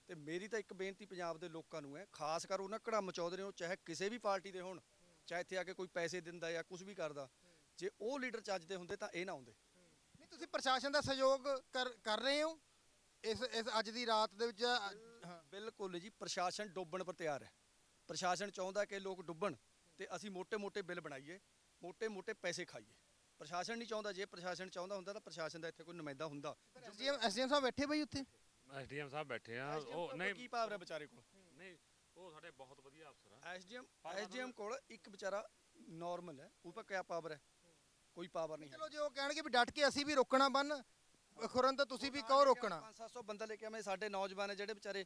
[SPEAKER 4] ਤੇ ਮੇਰੀ ਤਾਂ ਇੱਕ ਬੇਨਤੀ ਪੰਜਾਬ ਦੇ ਲੋਕਾਂ ਨੂੰ ਹੈ, ਖਾਸ ਕਰ ਉਹਨਾਂ ਕੜਾ ਮਚਾਉਂਦੇ ਨੇ ਉਹ, ਚਾਹੇ ਕਿਸੇ ਵੀ ਪਾਰਟੀ ਦੇ ਹੋਣ, ਚਾਹੇ ਇੱਥੇ ਆ ਕੇ ਕੋਈ ਪੈਸੇ ਦਿੰਦਾ ਜਾਂ ਕੁਝ ਵੀ ਕਰਦਾ ਜੇ ਉਹ ਲੀਡਰ ਚੱਜਦੇ ਹੁੰਦੇ ਤਾਂ ਇਹ ਨਾ ਆਉਂਦੇ
[SPEAKER 1] ਨਹੀਂ ਤੁਸੀਂ ਪ੍ਰਸ਼ਾਸਨ ਦਾ ਸਹਿਯੋਗ ਕਰ ਕਰ ਰਹੇ ਹੋ? ਇਸ ਇਸ ਅੱਜ ਦੀ ਰਾਤ ਦੇ ਵਿੱਚ
[SPEAKER 4] ਬਿਲਕੁਲ ਜੀ ਪ੍ਰਸ਼ਾਸਨ ਡੁੱਬਣ ਪਰ ਤਿਆਰ ਹੈ। ਪ੍ਰਸ਼ਾਸਨ ਚਾਹੁੰਦਾ ਕਿ ਲੋਕ ਡੁੱਬਣ ਤੇ ਅਸੀਂ ਮੋٹے-ਮੋٹے ਬਿੱਲ ਬਣਾਈਏ ਮੋٹے-ਮੋٹے ਪੈਸੇ ਖਾਈਏ। ਪ੍ਰਸ਼ਾਸਨ ਨਹੀਂ ਚਾਹੁੰਦਾ ਜੇ ਪ੍ਰਸ਼ਾਸਨ ਚਾਹੁੰਦਾ ਹੁੰਦਾ ਤਾਂ ਪ੍ਰਸ਼ਾਸਨ ਦਾ ਇੱਥੇ ਕੋਈ ਨੁਮਾਇੰਦਾ ਹੁੰਦਾ।
[SPEAKER 1] ਐਸਡੀਐਮ ਐਸਡੀਐਮ ਸਾਹਿਬ ਬੈਠੇ ਬਈ ਉੱਥੇ?
[SPEAKER 5] ਐਸਡੀਐਮ ਸਾਹਿਬ ਬੈਠੇ ਆ ਉਹ ਨਹੀਂ
[SPEAKER 4] ਕੀ ਪਾਵਰ ਹੈ ਵਿਚਾਰੇ ਕੋਲ?
[SPEAKER 5] ਉਹ ਸਾਡੇ ਬਹੁਤ ਵਧੀਆ ਅਫਸਰ ਆ।
[SPEAKER 4] ਐਸਡੀਐਮ ਐਸਡੀਐਮ ਕੋਲ ਇੱਕ ਵਿਚਾਰਾ ਨਾਰਮਲ ਹੈ। ਉਹ ਪਾ ਕਿਆ ਪਾਵਰ ਹੈ? ਕੋਈ ਪਾਵਰ ਨਹੀਂ ਹੈ।
[SPEAKER 1] ਚਲੋ ਜੇ ਉਹ ਕਹਿਣਗੇ ਵੀ ਡਟ ਕੇ ਅਸੀਂ ਵੀ ਰੋਕਣਾ ਬੰਨ ਖੁਰਨ ਤਾਂ ਤੁਸੀਂ ਵੀ ਕਹੋ ਰੋਕਣਾ।
[SPEAKER 4] 500 ਬੰਦਾ ਲੈ ਕੇ ਆਵੇਂ ਸਾਡੇ ਨੌਜਵਾਨ ਹੈ ਜਿਹੜੇ ਵਿਚਾਰੇ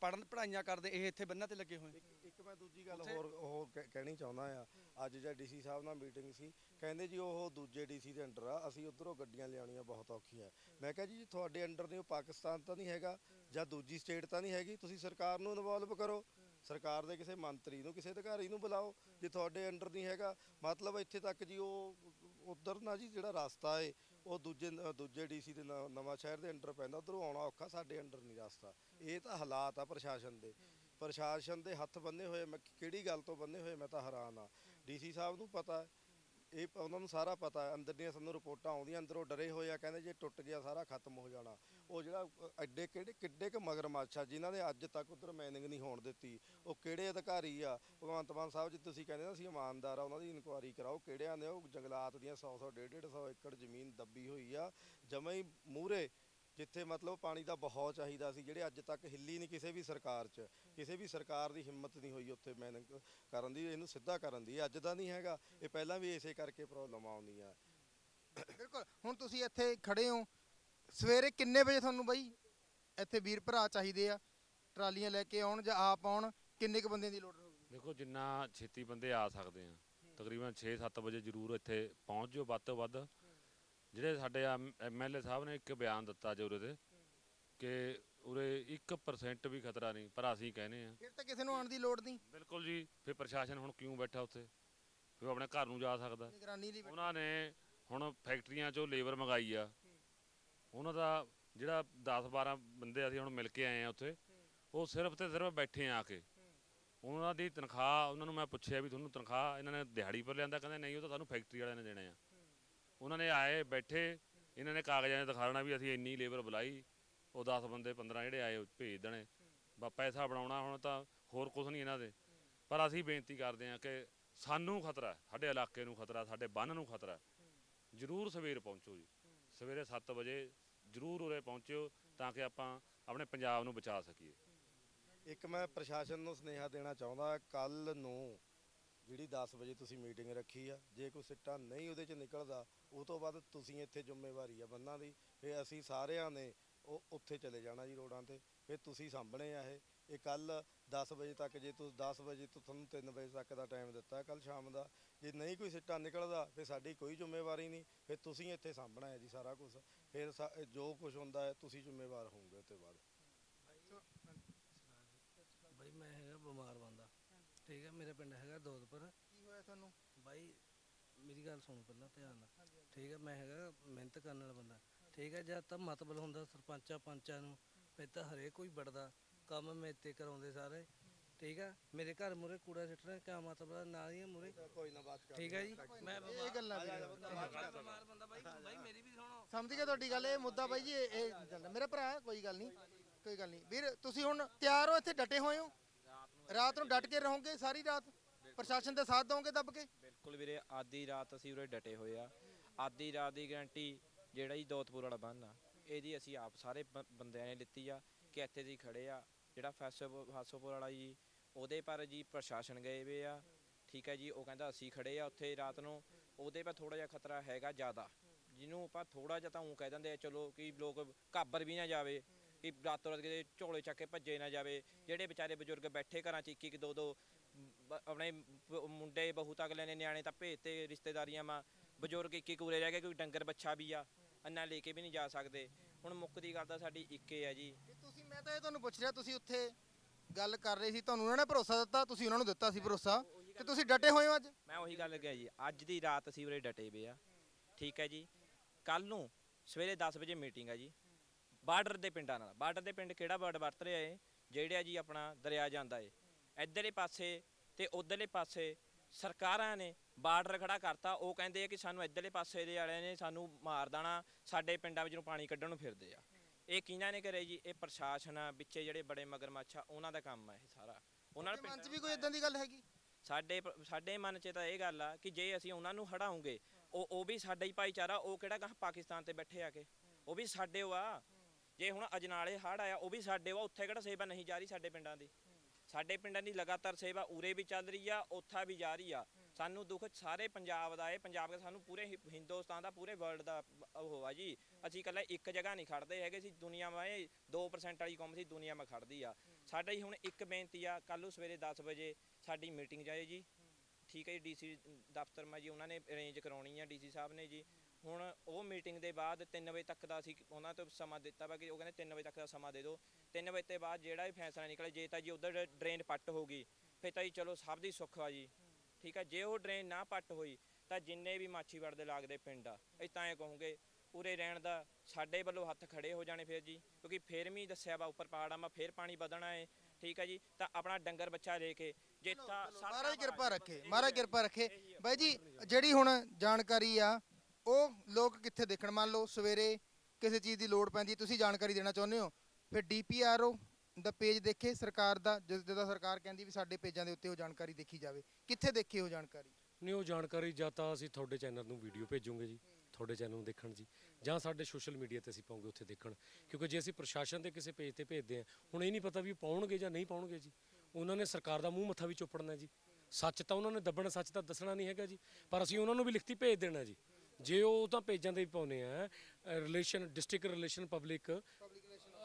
[SPEAKER 4] ਪੜਨ ਪੜਾਈਆਂ ਕਰਦੇ ਇਹ ਇੱਥੇ ਬੰਨਾਂ ਤੇ ਲੱਗੇ ਹੋਏ।
[SPEAKER 3] ਇੱਕ- ਮੈਂ ਦੂਜੀ ਗੱਲ ਹੋਰ ਹੋਰ ਕਹਿ- ਕਹਿਣੀ ਚਾਹੁੰਦਾ ਆ। ਅੱਜ ਜਿਹੜਾ ਡੀਸੀ ਸਾਹਿਬ ਨਾਲ ਮੀਟਿੰਗ ਸੀ ਕਹਿੰਦੇ ਜੀ ਉਹ ਦੂਜੇ ਡੀਸੀ ਦੇ ਅੰਡਰ ਆ ਅਸੀਂ ਉਧਰੋਂ ਗੱਡੀਆਂ ਲਿਆਉਣੀਆਂ ਬਹੁਤ ਔਖੀਆਂ। ਮੈਂ ਕਿਹਾ ਜੀ ਤੁਹਾਡੇ ਅੰਡਰ ਨਹੀਂ ਉਹ ਪਾਕਿਸਤਾਨ ਤਾਂ ਨਹੀਂ ਹੈਗਾ ਜਾਂ ਦੂਜੀ ਸਟੇਟ ਤਾਂ ਨਹੀਂ ਹੈਗੀ ਤੁਸੀਂ ਸਰਕਾਰ ਨੂੰ ਇਨਵੋਲਵ ਕਰੋ। ਸਰਕਾਰ ਦੇ ਕਿਸੇ ਮੰਤਰੀ ਨੂੰ ਕਿਸੇ ਅਧਿਕਾਰੀ ਨੂੰ ਬੁਲਾਓ ਜੇ ਤੁਹਾਡੇ ਅੰਡਰ ਨਹੀਂ ਹੈਗਾ ਮਤਲਬ ਇੱਥੇ ਤੱਕ ਜੀ ਉਹ ਉਧਰ ਨਾ ਜੀ ਜਿਹੜਾ ਰਸਤਾ ਏ, ਉਹ ਦੂਜੇ ਦੂਜੇ ਡੀਸੀ ਦੇ ਨ- ਨਵਾਂ ਸ਼ਹਿਰ ਦੇ ਅੰਡਰ ਪੈਂਦਾ, ਉਧਰੋਂ ਆਉਣਾ ਔਖਾ, ਸਾਡੇ ਅੰਡਰ ਨਹੀਂ ਰਸਤਾ। ਇਹ ਤਾਂ ਹਾਲਾਤ ਆ ਪ੍ਰਸ਼ਾਸਨ ਦੇ। ਪ੍ਰਸ਼ਾਸਨ ਦੇ ਹੱਥ ਬੰਨੇ ਹੋਏ ਮੈਂ ਕਿਹੜੀ ਗੱਲ ਤੋਂ ਬੰਨੇ ਹੋਏ ਮੈਂ ਤਾਂ ਹੈਰਾਨ ਆ। ਡੀਸੀ ਸਾਹਿਬ ਨੂੰ ਪਤਾ ਇਹ ਪ- ਉਹਨਾਂ ਨੂੰ ਸਾਰਾ ਪਤਾ ਹੈ ਅੰਦਰ ਦੀਆਂ ਸਾਨੂੰ ਰਿਪੋਰਟਾਂ ਆਉਂਦੀਆਂ ਅੰਦਰੋਂ ਡਰੇ ਹੋਏ ਆ ਕਹਿੰਦੇ ਜੇ ਟੁੱਟ ਗਿਆ ਸਾਰਾ ਖਤਮ ਹੋ ਜਾਣਾ। ਉਹ ਜਿਹੜਾ ਅ, ਐਡੇ ਕਿਹੜੇ ਕਿੱਡੇ ਕ ਮਗਰਮੱਛ ਆ ਜਿਨ੍ਹਾਂ ਨੇ ਅੱਜ ਤੱਕ ਉਧਰ ਮੈਨਿੰਗ ਨਹੀਂ ਹੋਣ ਦਿੱਤੀ। ਉਹ ਕਿਹੜੇ ਅਧਿਕਾਰੀ ਆ? ਭਗਵੰਤ ਮਾਨ ਸਾਹਿਬ ਜੀ ਤੁਸੀਂ ਕਹਿੰਦੇ ਨਾ ਅਸੀਂ ਇਮਾਨਦਾਰ ਆ ਉਹਨਾਂ ਦੀ ਇਨਕੁਆਇਰੀ ਕਰਾਓ। ਕਿਹੜਿਆਂ ਨੇ ਉਹ ਜੰਗਲਾਤ ਦੀਆਂ 100 100 150 150 ਏਕੜ ਜ਼ਮੀਨ ਦੱਬੀ ਹੋਈ ਆ। ਜਮਾਂ ਹੀ ਮੂਰੇ ਜਿੱਥੇ ਮਤਲਬ ਪਾਣੀ ਦਾ ਬਹੁਤ ਚਾਹੀਦਾ ਸੀ ਜਿਹੜੇ ਅੱਜ ਤੱਕ ਹਿੱਲੀ ਨਹੀਂ ਕਿਸੇ ਵੀ ਸਰਕਾਰ 'ਚ। ਕਿਸੇ ਵੀ ਸਰਕਾਰ ਦੀ ਹਿੰਮਤ ਨਹੀਂ ਹੋਈ ਉੱਥੇ ਮੈਨਿੰਗ ਕਰਨ ਦੀ ਇਹਨੂੰ ਸਿੱਧਾ ਕਰਨ ਦੀ। ਅੱਜ ਦਾ ਨਹੀਂ ਹੈਗਾ। ਇਹ ਪਹਿਲਾਂ ਵੀ ਇਸੇ ਕਰਕੇ ਪ੍ਰੋਬਲਮ ਆਉਂਦੀਆਂ।
[SPEAKER 1] ਬਿਲਕੁਲ। ਹੁਣ ਤੁਸੀਂ ਇੱਥੇ ਖੜੇ ਹੋ। ਸਵੇਰੇ ਕਿੰਨੇ ਵਜੇ ਤੁਹਾਨੂੰ ਬਾਈ ਇੱਥੇ ਵੀਰ ਭਰਾ ਚਾਹੀਦੇ ਆ? ਟਰਾਲੀਆਂ ਲੈ ਕੇ ਆਉਣ ਜਾਂ ਆਪ ਆਉਣ? ਕਿੰਨੇ ਕੁ ਬੰਦਿਆਂ ਦੀ ਲੋੜ ਹੋਊਗੀ
[SPEAKER 5] ਦੇਖੋ ਜਿੰਨਾ ਛੇਤੀ ਬੰਦੇ ਆ ਸਕਦੇ ਆ। ਤਕਰੀਬਨ 6-7 ਵਜੇ ਜ਼ਰੂਰ ਇੱਥੇ ਪਹੁੰਚ ਜਾਓ ਵੱਧ ਤੋਂ ਵੱਧ। ਜਿਹੜੇ ਸਾਡੇ ਐਮਐਲਏ ਸਾਹਿਬ ਨੇ ਇੱਕ ਬਿਆਨ ਦਿੱਤਾ ਜੇ ਉਰੇ ਤੇ ਕਿ ਉਰੇ 1% ਵੀ ਖਤਰਾ ਨਹੀਂ ਪਰ ਅਸੀਂ ਕਹਿੰਦੇ ਆ
[SPEAKER 1] ਫਿਰ ਤਾਂ ਕਿਸੇ ਨੂੰ ਆਉਣ ਦੀ ਲੋੜ ਨਹੀਂ।
[SPEAKER 5] ਬਿਲਕੁਲ ਜੀ ਫਿਰ ਪ੍ਰਸ਼ਾਸਨ ਹੁਣ ਕਿਉਂ ਬੈਠਾ ਉੱਥੇ? ਫਿਰ ਉਹ ਆਪਣੇ ਘਰ ਨੂੰ ਜਾ ਸਕਦਾ।
[SPEAKER 1] ਨਿਗਰਾਨੀ ਲਈ ਬੈਠੇ।
[SPEAKER 5] ਉਹਨਾਂ ਨੇ ਹੁਣ ਫੈਕਟਰੀਆਂ 'ਚੋਂ ਲੇਬਰ ਮੰਗਾਈ ਆ। ਉਹਨਾਂ ਦਾ ਜਿਹੜਾ 10 12 ਬੰਦੇ ਅਸੀਂ ਹੁਣ ਮਿਲ ਕੇ ਆਏ ਆ ਉੱਥੇ ਉਹ ਸਿਰਫ ਤੇ ਸਿਰਫ ਬੈਠੇ ਆ ਆ ਕੇ। ਉਹਨਾਂ ਦੀ ਤਨਖਾਹ ਉਹਨਾਂ ਨੂੰ ਮੈਂ ਪੁੱਛਿਆ ਵੀ ਤੁਹਾਨੂੰ ਤਨਖਾਹ ਇਹਨਾਂ ਨੇ ਦਿਹਾੜੀ ਪਰ ਲਿਆਂਦਾ ਕਹਿੰਦੇ ਨਹੀਂ ਉਹ ਤਾਂ ਸਾਨੂੰ ਫੈਕਟਰੀ ਵਾਲਿਆਂ ਨੇ ਦੇਣੇ ਆ। ਉਹਨਾਂ ਨੇ ਆਏ, ਬੈਠੇ, ਇਹਨਾਂ ਨੇ ਕਾਗਜ਼ਾਂ 'ਚ ਦਿਖਾਉਣਾ ਵੀ ਅਸੀਂ ਇੰਨੀ ਲੇਬਰ ਬੁਲਾਈ, ਉਹ 10 ਬੰਦੇ 15 ਜਿਹੜੇ ਆਏ ਉਹ ਭੇਜ ਦੇਣੇ। ਬਾ ਪੈਸਾ ਬਣਾਉਣਾ ਹੁਣ ਤਾਂ ਹੋਰ ਕੁਝ ਨਹੀਂ ਇਹਨਾਂ ਦੇ। ਪਰ ਅਸੀਂ ਬੇਨਤੀ ਕਰਦੇ ਹਾਂ ਕਿ ਸਾਨੂੰ ਖਤਰਾ ਸਾਡੇ ਇਲਾਕੇ ਨੂੰ ਖਤਰਾ, ਸਾਡੇ ਬੰਨ ਨੂੰ ਖਤਰਾ ਜਰੂਰ ਸਵੇਰ ਪਹੁੰਚੋ ਜੀ। ਸਵੇਰੇ 7 ਵਜੇ ਜਰੂਰ ਉਰੇ ਪਹੁੰਚਿਓ ਤਾਂ ਕਿ ਆਪਾਂ ਆਪਣੇ ਪੰਜਾਬ ਨੂੰ ਬਚਾ ਸਕੀਏ।
[SPEAKER 3] ਇੱਕ ਮੈਂ ਪ੍ਰਸ਼ਾਸਨ ਨੂੰ ਸੁਨੇਹਾ ਦੇਣਾ ਚਾਹੁੰਦਾ ਕੱਲ ਨੂੰ ਜਿਹੜੀ 10 ਵਜੇ ਤੁਸੀਂ ਮੀਟਿੰਗ ਰੱਖੀ ਆ, ਜੇ ਕੋਈ ਸਿੱਟਾ ਨਹੀਂ ਉਹਦੇ ਚ ਨਿਕਲਦਾ ਉਹ ਤੋਂ ਬਾਅਦ ਤੁਸੀਂ ਇੱਥੇ ਜ਼ਿੰਮੇਵਾਰੀ ਆ ਬੰਨਾਂ ਦੀ ਫੇ ਅਸੀਂ ਸਾਰਿਆਂ ਨੇ ਉਹ ਉੱਥੇ ਚਲੇ ਜਾਣਾ ਜੀ ਰੋਡਾਂ ਤੇ ਫੇ ਤੁਸੀਂ ਸਾਂਭਣੇ ਆ ਇਹ। ਇਹ ਕੱਲ 10 ਵਜੇ ਤੱਕ ਜੇ ਤੁਸੀਂ 10 ਵਜੇ ਤੋਂ ਤੁਹਾਨੂੰ 3 ਵਜੇ ਤੱਕ ਦਾ ਟਾਈਮ ਦਿੱਤਾ ਕੱਲ ਸ਼ਾਮ ਦਾ। ਜੇ ਨਹੀਂ ਕੋਈ ਸਿੱਟਾ ਨਿਕਲਦਾ ਫੇ ਸਾਡੀ ਕੋਈ ਜ਼ਿੰਮੇਵਾਰੀ ਨਹੀਂ ਫੇ ਤੁਸੀਂ ਇੱਥੇ ਸਾਂਭਣਾ ਹੈ ਜੀ ਸਾਰਾ ਕੁਝ ਫਿਰ ਜੋ ਕੁਝ ਹੁੰਦਾ ਹੈ ਤੁਸੀਂ ਜ਼ਿੰਮੇਵਾਰ ਹੋਵੋਗੇ ਉਹ ਤੋਂ ਬਾਅਦ।
[SPEAKER 6] ਬਾਈ ਮੈਂ ਹੈਗਾ ਬਿਮਾਰ ਬੰਦਾ। ਠੀਕ ਹੈ ਮੇਰਾ ਪਿੰਡ ਹੈਗਾ ਦੋਦਪੁਰ
[SPEAKER 1] ਕੀ ਹੋਇਆ ਤੁਹਾਨੂੰ?
[SPEAKER 6] ਬਾਈ ਮੇਰੀ ਗੱਲ ਸੁਣ ਪਹਿਲਾਂ ਧਿਆਨ ਨਾਲ। ਠੀਕ ਹੈ ਮੈਂ ਹੈਗਾ ਮਿਹਨਤ ਕਰਨ ਵਾਲਾ ਬੰਦਾ। ਠੀਕ ਹੈ ਜਦ ਤਾਂ ਮਤਲਬ ਹੁੰਦਾ ਸਰਪੰਚਾਂ ਪੰਚਾਂ ਨੂੰ ਫਿਰ ਤਾਂ ਹਰੇਕ ਕੋਈ ਵੜਦਾ। ਕੰਮ ਮੇਤੇ ਕਰਾਉਂਦੇ ਸਾਰੇ। ਠੀਕ ਹੈ ਮੇਰੇ ਘਰ ਮੂਰੇ ਕੂੜਾ ਸਿੱਟਣਾ ਕਿਆ ਮਤਲਬ ਆ, ਨਾਲ ਹੀ ਮੂਰੇ
[SPEAKER 3] ਕੋਈ ਨਾ ਬਾਤ
[SPEAKER 6] ਠੀਕ ਹੈ ਜੀ। ਮੈਂ
[SPEAKER 1] ਇਹ ਗੱਲਾਂ ਵੀਰੇ।
[SPEAKER 6] ਬਿਮਾਰ ਬੰਦਾ ਬਾਈ ਬਾਈ ਮੇਰੀ ਵੀ ਸੁਣੋ।
[SPEAKER 1] ਸਮਝ ਗਿਆ ਤੁਹਾਡੀ ਗੱਲ ਇਹ ਮੁੱਦਾ ਬਾਈ ਜੀ ਇਹ ਇਹ ਚੱਲਦਾ ਮੇਰਾ ਭਰਾ ਕੋਈ ਗੱਲ ਨਹੀਂ ਕੋਈ ਗੱਲ ਨਹੀਂ। ਵੀਰ ਤੁਸੀਂ ਹੁਣ ਤਿਆਰ ਹੋ ਇੱਥੇ ਡਟੇ ਹੋਏ ਹੋ? ਰਾਤ ਨੂੰ ਡਟ ਕੇ ਰਹੋਗੇ ਸਾਰੀ ਰਾਤ? ਪ੍ਰਸ਼ਾਸਨ ਦਾ ਸਾਥ ਦੋਗੇ ਦੱਬ ਕੇ?
[SPEAKER 7] ਬਿਲਕੁਲ ਵੀਰੇ, ਆਦੀ ਰਾਤ ਅਸੀਂ ਉਰੇ ਡਟੇ ਹੋਏ ਆ। ਆਦੀ ਰਾਤ ਦੀ ਗਾਰੰਟੀ ਜਿਹੜਾ ਜੀ ਦੋਤਪੁਰ ਵਾਲਾ ਬੰਨ ਆ, ਇਹਦੀ ਅਸੀਂ ਆਪ ਸਾਰੇ ਬ- ਬੰਦਿਆਂ ਨੇ ਲਿੱਤੀ ਆ ਕਿ ਇੱਥੇ ਜੀ ਖੜੇ ਆ। ਜਿਹੜਾ ਫਾਸੋ ਫਾਸੋਪੁਰ ਵਾਲਾ ਜੀ, ਉਹਦੇ ਪਰ ਜੀ ਪ੍ਰਸ਼ਾਸਨ ਗਏ ਵੇ ਆ। ਠੀਕ ਹੈ ਜੀ, ਉਹ ਕਹਿੰਦਾ ਅਸੀਂ ਖੜੇ ਆ ਉੱਥੇ ਰਾਤ ਨੂੰ। ਉਹਦੇ ਪਰ ਥੋੜਾ ਜਿਹਾ ਖਤਰਾ ਹੈਗਾ ਜ਼ਿਆਦਾ। ਜਿਹਨੂੰ ਆਪਾਂ ਥੋੜਾ ਜਿਹਾ ਤਾਂ ਉਹ ਕਹਿ ਦਿੰਦੇ ਆ, ਚਲੋ ਕਿ ਲੋਕ ਘਾਬਰ ਵੀ ਨਾ ਜਾਵੇ, ਕਿ ਰਾਤੋਂ ਰਾਤ ਕਿਤੇ ਝੋਲੇ ਚੱਕ ਕੇ ਭੱਜੇ ਨਾ ਜਾਵੇ। ਜਿਹੜੇ ਵਿਚਾਰੇ ਬਜ਼ੁਰਗ ਬੈਠੇ ਘਰਾਂ 'ਚ ਇੱਕ ਇੱਕ ਦੋ ਦੋ ਬ- ਆਪਣੇ ਬ- ਮੁੰਡੇ ਬਹੁਤ ਅਗਲੇ ਨੇ ਨਿਆਣੇ ਤਾਂ ਭੇਜਤੇ ਰਿਸ਼ਤੇਦਾਰੀਆਂ ਮਾ ਬਜ਼ੁਰਗ ਇੱਕ ਇੱਕ ਉਰੇ ਰਹਿ ਗਏ ਕੋਈ ਡੰਗਰ ਬੱਚਾ ਵੀ ਆ ਅੰਨਾ ਲੈ ਕੇ ਵੀ ਨਹੀਂ ਜਾ ਸਕਦੇ। ਹੁਣ ਮੁੱਕਦੀ ਗੱਲ ਤਾਂ ਸਾਡੀ ਇੱਕੇ ਆ ਜੀ।
[SPEAKER 1] ਤੇ ਤੁਸੀਂ ਮੈਂ ਤਾਂ ਇਹ ਤੁਹਾਨੂੰ ਪੁੱਛ ਰਿਹਾ ਤੁਸੀਂ ਉੱਥੇ ਗੱਲ ਕਰ ਰਹੇ ਸੀ ਤੁਹਾਨੂੰ ਉਹਨਾਂ ਨੇ ਭਰੋਸਾ ਦਿੱਤਾ ਤੁਸੀਂ ਉਹਨਾਂ ਨੂੰ ਦਿੱਤਾ ਸੀ ਭਰੋਸਾ? ਤੇ ਤੁਸੀਂ ਡਟੇ ਹੋਏ ਹੋ ਅੱਜ?
[SPEAKER 7] ਮੈਂ ਉਹੀ ਗੱਲ ਕਿਹਾ ਜੀ ਅੱਜ ਦੀ ਰਾਤ ਅਸੀਂ ਉਰੇ ਡਟੇ ਵੇ ਆ। ਠੀਕ ਹੈ ਜੀ। ਕੱਲ ਨੂੰ ਸਵੇਰੇ 10 ਵਜੇ ਮੀਟਿੰਗ ਆ ਜੀ। ਬਾਰਡਰ ਦੇ ਪਿੰਡਾਂ ਨਾਲ। ਬਾਰਡਰ ਦੇ ਪਿੰਡ ਕਿਹੜਾ ਵਰਡ ਵਰਤ ਰਿਹਾ ਏ? ਜਿਹੜਾ ਜੀ ਆਪਣਾ ਦਰਿਆ ਜਾਂਦਾ ਏ। ਇੱਧਰਲੇ ਪਾਸੇ ਤੇ ਉਧਰਲੇ ਪਾਸੇ ਸਰਕਾਰਾਂ ਨੇ ਬਾਰਡਰ ਖੜਾ ਕਰਤਾ। ਉਹ ਕਹਿੰਦੇ ਆ ਕਿ ਸਾਨੂੰ ਇੱਧਰਲੇ ਪਾਸੇ ਦੇ ਵਾਲਿਆਂ ਨੇ ਸਾਨੂੰ ਮਾਰ ਦੇਣਾ ਸਾਡੇ ਪਿੰਡਾਂ ਵਿੱਚ ਪਾਣੀ ਕੱਢਣ ਨੂੰ ਫਿਰਦੇ ਆ। ਇਹ ਕਿਹਨਾਂ ਨੇ ਕਰਿਆ ਜੀ? ਇਹ ਪ੍ਰਸ਼ਾਸਨ ਆ ਵਿੱਚੇ ਜਿਹੜੇ ਬੜੇ ਮਗਰਮੱਛ ਆ ਉਹਨਾਂ ਦਾ ਕੰਮ ਆ ਇਹ ਸਾਰਾ। ਉਹਨਾਂ ਨੇ
[SPEAKER 1] ਮਨ 'ਚ ਵੀ ਕੋਈ ਇਦਾਂ ਦੀ ਗੱਲ ਹੈਗੀ?
[SPEAKER 7] ਸਾਡੇ ਸਾਡੇ ਮਨ 'ਚ ਤਾਂ ਇਹ ਗੱਲ ਆ ਕਿ ਜੇ ਅਸੀਂ ਉਹਨਾਂ ਨੂੰ ਹਟਾਉਂਗੇ ਉਹ ਉਹ ਵੀ ਸਾਡਾ ਹੀ ਭਾਈਚਾਰਾ ਉਹ ਕਿਹੜਾ ਗਾਹ ਪਾਕਿਸਤਾਨ ਤੇ ਬੈਠੇ ਆ ਕੇ? ਉਹ ਵੀ ਸਾਡੇ ਆ। ਜੇ ਹੁਣ ਅਜਨਾਲੇ ਹੜ ਆਇਆ ਉਹ ਵੀ ਸਾਡੇ ਵਾ ਉੱਥੇ ਕਿਹੜਾ ਸੇਵਾ ਨਹੀਂ ਜਾ ਰਹੀ ਸਾਡੇ ਪਿੰਡਾਂ ਦੀ? ਸਾਡੇ ਪਿੰਡਾਂ ਦੀ ਲਗਾਤਾਰ ਸੇਵਾ ਉਰੇ ਵੀ ਚੱਲ ਰਹੀ ਆ ਉੱਥਾ ਵੀ ਜਾ ਰਹੀ ਆ। ਸਾਨੂੰ ਦੁੱਖ ਸਾਰੇ ਪੰਜਾਬ ਦਾ ਹੈ ਪੰਜਾਬ ਦਾ ਸਾਨੂੰ ਪੂਰੇ ਹਿ- ਹਿੰਦੁਸਤਾਨ ਦਾ ਪੂਰੇ ਵਰਲਡ ਦਾ ਉਹ ਆ ਜੀ। ਅਸੀਂ ਇਕੱਲੇ ਇੱਕ ਜਗ੍ਹਾ ਨਹੀਂ ਖੜਦੇ ਹੈਗੇ ਸੀ ਦੁਨੀਆ ਮੈਂ 2% ਵਾਲੀ ਕੌਮ ਸੀ ਦੁਨੀਆ ਮੈਂ ਖੜਦੀ ਆ। ਸਾਡਾ ਹੀ ਹੁਣ ਇੱਕ ਬੇਨਤੀ ਆ ਕੱਲ੍ਹ ਨੂੰ ਸਵੇਰੇ 10 ਵਜੇ ਸਾਡੀ ਮੀਟਿੰਗ ਜਾਏ ਜੀ। ਠੀਕ ਹੈ ਜੀ ਡੀਸੀ ਦਫ਼ਤਰ ਮੈਂ ਜੀ ਉਹਨਾਂ ਨੇ ਅਰੇਂਜ ਕਰਾਉਣੀ ਆ ਡੀਸੀ ਸਾਹਿਬ ਨੇ ਜੀ। ਹੁਣ ਉਹ ਮੀਟਿੰਗ ਦੇ ਬਾਅਦ 3 ਵਜੇ ਤੱਕ ਦਾ ਅਸੀਂ ਉਹਨਾਂ ਤੋਂ ਸਮਾਂ ਦਿੱਤਾ ਵਾ ਕਿ ਉਹ ਕਹਿੰਦੇ 3 ਵਜੇ ਤੱਕ ਦਾ ਸਮਾਂ ਦੇ ਦਿਓ। 3 ਵਜੇ ਤੋਂ ਬਾਅਦ ਜਿਹੜਾ ਵੀ ਫੈਸਲਾ ਨਿਕਲੇ ਜੇ ਤਾਂ ਜੀ ਉਧਰ ਡਰੇਨ ਪੱਟ ਹੋਗੀ ਫਿਰ ਤਾਂ ਜੀ ਚਲੋ ਸਭ ਦੀ ਸੁੱਖ ਆ ਜੀ। ਠੀਕ ਹੈ ਜੇ ਉਹ ਡਰੇਨ ਨਾ ਪੱਟ ਹੋਈ ਤਾਂ ਜਿੰਨੇ ਵੀ ਮਾਛੀਵਾੜ ਦੇ ਲੱਗਦੇ ਪਿੰਡ ਆ ਅਸੀਂ ਤਾਂ ਇਹ ਕਹੂੰਗੇ ਉਰੇ ਰਹਿਣ ਦਾ ਸਾਡੇ ਵੱਲੋਂ ਹੱਥ ਖੜੇ ਹੋ ਜਾਣੇ ਫਿਰ ਜੀ ਕਿਉਂਕਿ ਫੇਰ ਵੀ ਦੱਸਿਆ ਵਾ ਉੱਪਰ ਪਹਾੜਾਂ 'ਮਾ ਫੇਰ ਪਾਣੀ ਵਧਣਾ ਹੈ ਠੀਕ ਹੈ ਜੀ ਤਾਂ ਆਪਣਾ ਡੰਗਰ ਬੱਚਾ ਲੈ ਕੇ ਜੇ
[SPEAKER 1] ਮਹਾਰਾਜ
[SPEAKER 7] ਆ
[SPEAKER 1] ਕਿਰਪਾ ਰੱਖੇ
[SPEAKER 7] ਇਹੀ
[SPEAKER 1] ਮਹਾਰਾਜ
[SPEAKER 7] ਆ।
[SPEAKER 1] ਕਿਰਪਾ ਰੱਖੇ। ਬਾਈ ਜੀ ਜਿਹੜੀ ਹੁਣ ਜਾਣਕਾਰੀ ਆ ਉਹ ਲੋਕ ਕਿੱਥੇ ਦੇਖਣ? ਮੰਨ ਲਓ ਸਵੇਰੇ ਕਿਸੇ ਚੀਜ਼ ਦੀ ਲੋੜ ਪੈਂਦੀ ਤੁਸੀਂ ਜਾਣਕਾਰੀ ਦੇਣਾ ਚਾਹੁੰਦੇ ਹੋ, ਫਿਰ ਡੀਪੀਆਰਓ ਦਾ ਪੇਜ ਦੇਖੇ, ਸਰਕਾਰ ਦਾ, ਜਿਸ ਜਿਹਦਾ ਸਰਕਾਰ ਕਹਿੰਦੀ ਵੀ ਸਾਡੇ ਪੇਜਾਂ ਦੇ ਉੱਤੇ ਉਹ ਜਾਣਕਾਰੀ ਦੇਖੀ ਜਾਵੇ। ਕਿੱਥੇ ਦੇਖੇ ਉਹ ਜਾਣਕਾਰੀ?
[SPEAKER 2] ਨਹੀਂ, ਉਹ ਜਾਣਕਾਰੀ ਜਾਂ ਤਾਂ ਅਸੀਂ ਤੁਹਾਡੇ ਚੈਨਲ ਨੂੰ ਵੀਡੀਓ ਭੇਜੂਗੇ ਜੀ, ਤੁਹਾਡੇ ਚੈਨਲ ਨੂੰ ਦੇਖਣ ਜੀ, ਜਾਂ ਸਾਡੇ ਸੋਸ਼ਲ ਮੀਡੀਆ ਤੇ ਅਸੀਂ ਪਾਉਂਗੇ ਉੱਥੇ ਦੇਖਣ। ਕਿਉਂਕਿ ਜੇ ਅਸੀਂ ਪ੍ਰਸ਼ਾਸਨ ਦੇ ਕਿਸੇ ਪੇਜ ਤੇ ਭੇਜਦੇ ਹਾਂ, ਹੁਣ ਇਹ ਨਹੀਂ ਪਤਾ ਵੀ ਪਾਉਣਗੇ ਜਾਂ ਨਹੀਂ ਪਾਉਣਗੇ ਜੀ। ਉਹਨਾਂ ਨੇ ਸਰਕਾਰ ਦਾ ਮੂੰਹ ਮੱਥਾ ਵੀ ਚੁੱਪੜਨਾ ਜੀ। ਸੱਚ ਤਾਂ ਉਹਨਾਂ ਨੇ ਦੱਬਣਾ, ਸੱਚ ਤਾਂ ਦੱਸਣਾ ਨਹੀਂ ਹੈਗਾ ਜੀ। ਪਰ ਅਸੀਂ ਉਹਨਾਂ ਨੂੰ ਵੀ ਲਿਖਤੀ ਭੇਜ ਦੇਣਾ ਜੀ। ਜੇ ਉਹ ਤਾਂ ਪੇਜਾਂ ਤੇ ਵੀ ਪਾਉਨੇ ਆ ਰਿਲੇਸ਼ਨ ਡਿਸਟ੍ਰਿਕਟ ਰਿਲੇਸ਼ਨ ਪਬਲਿਕ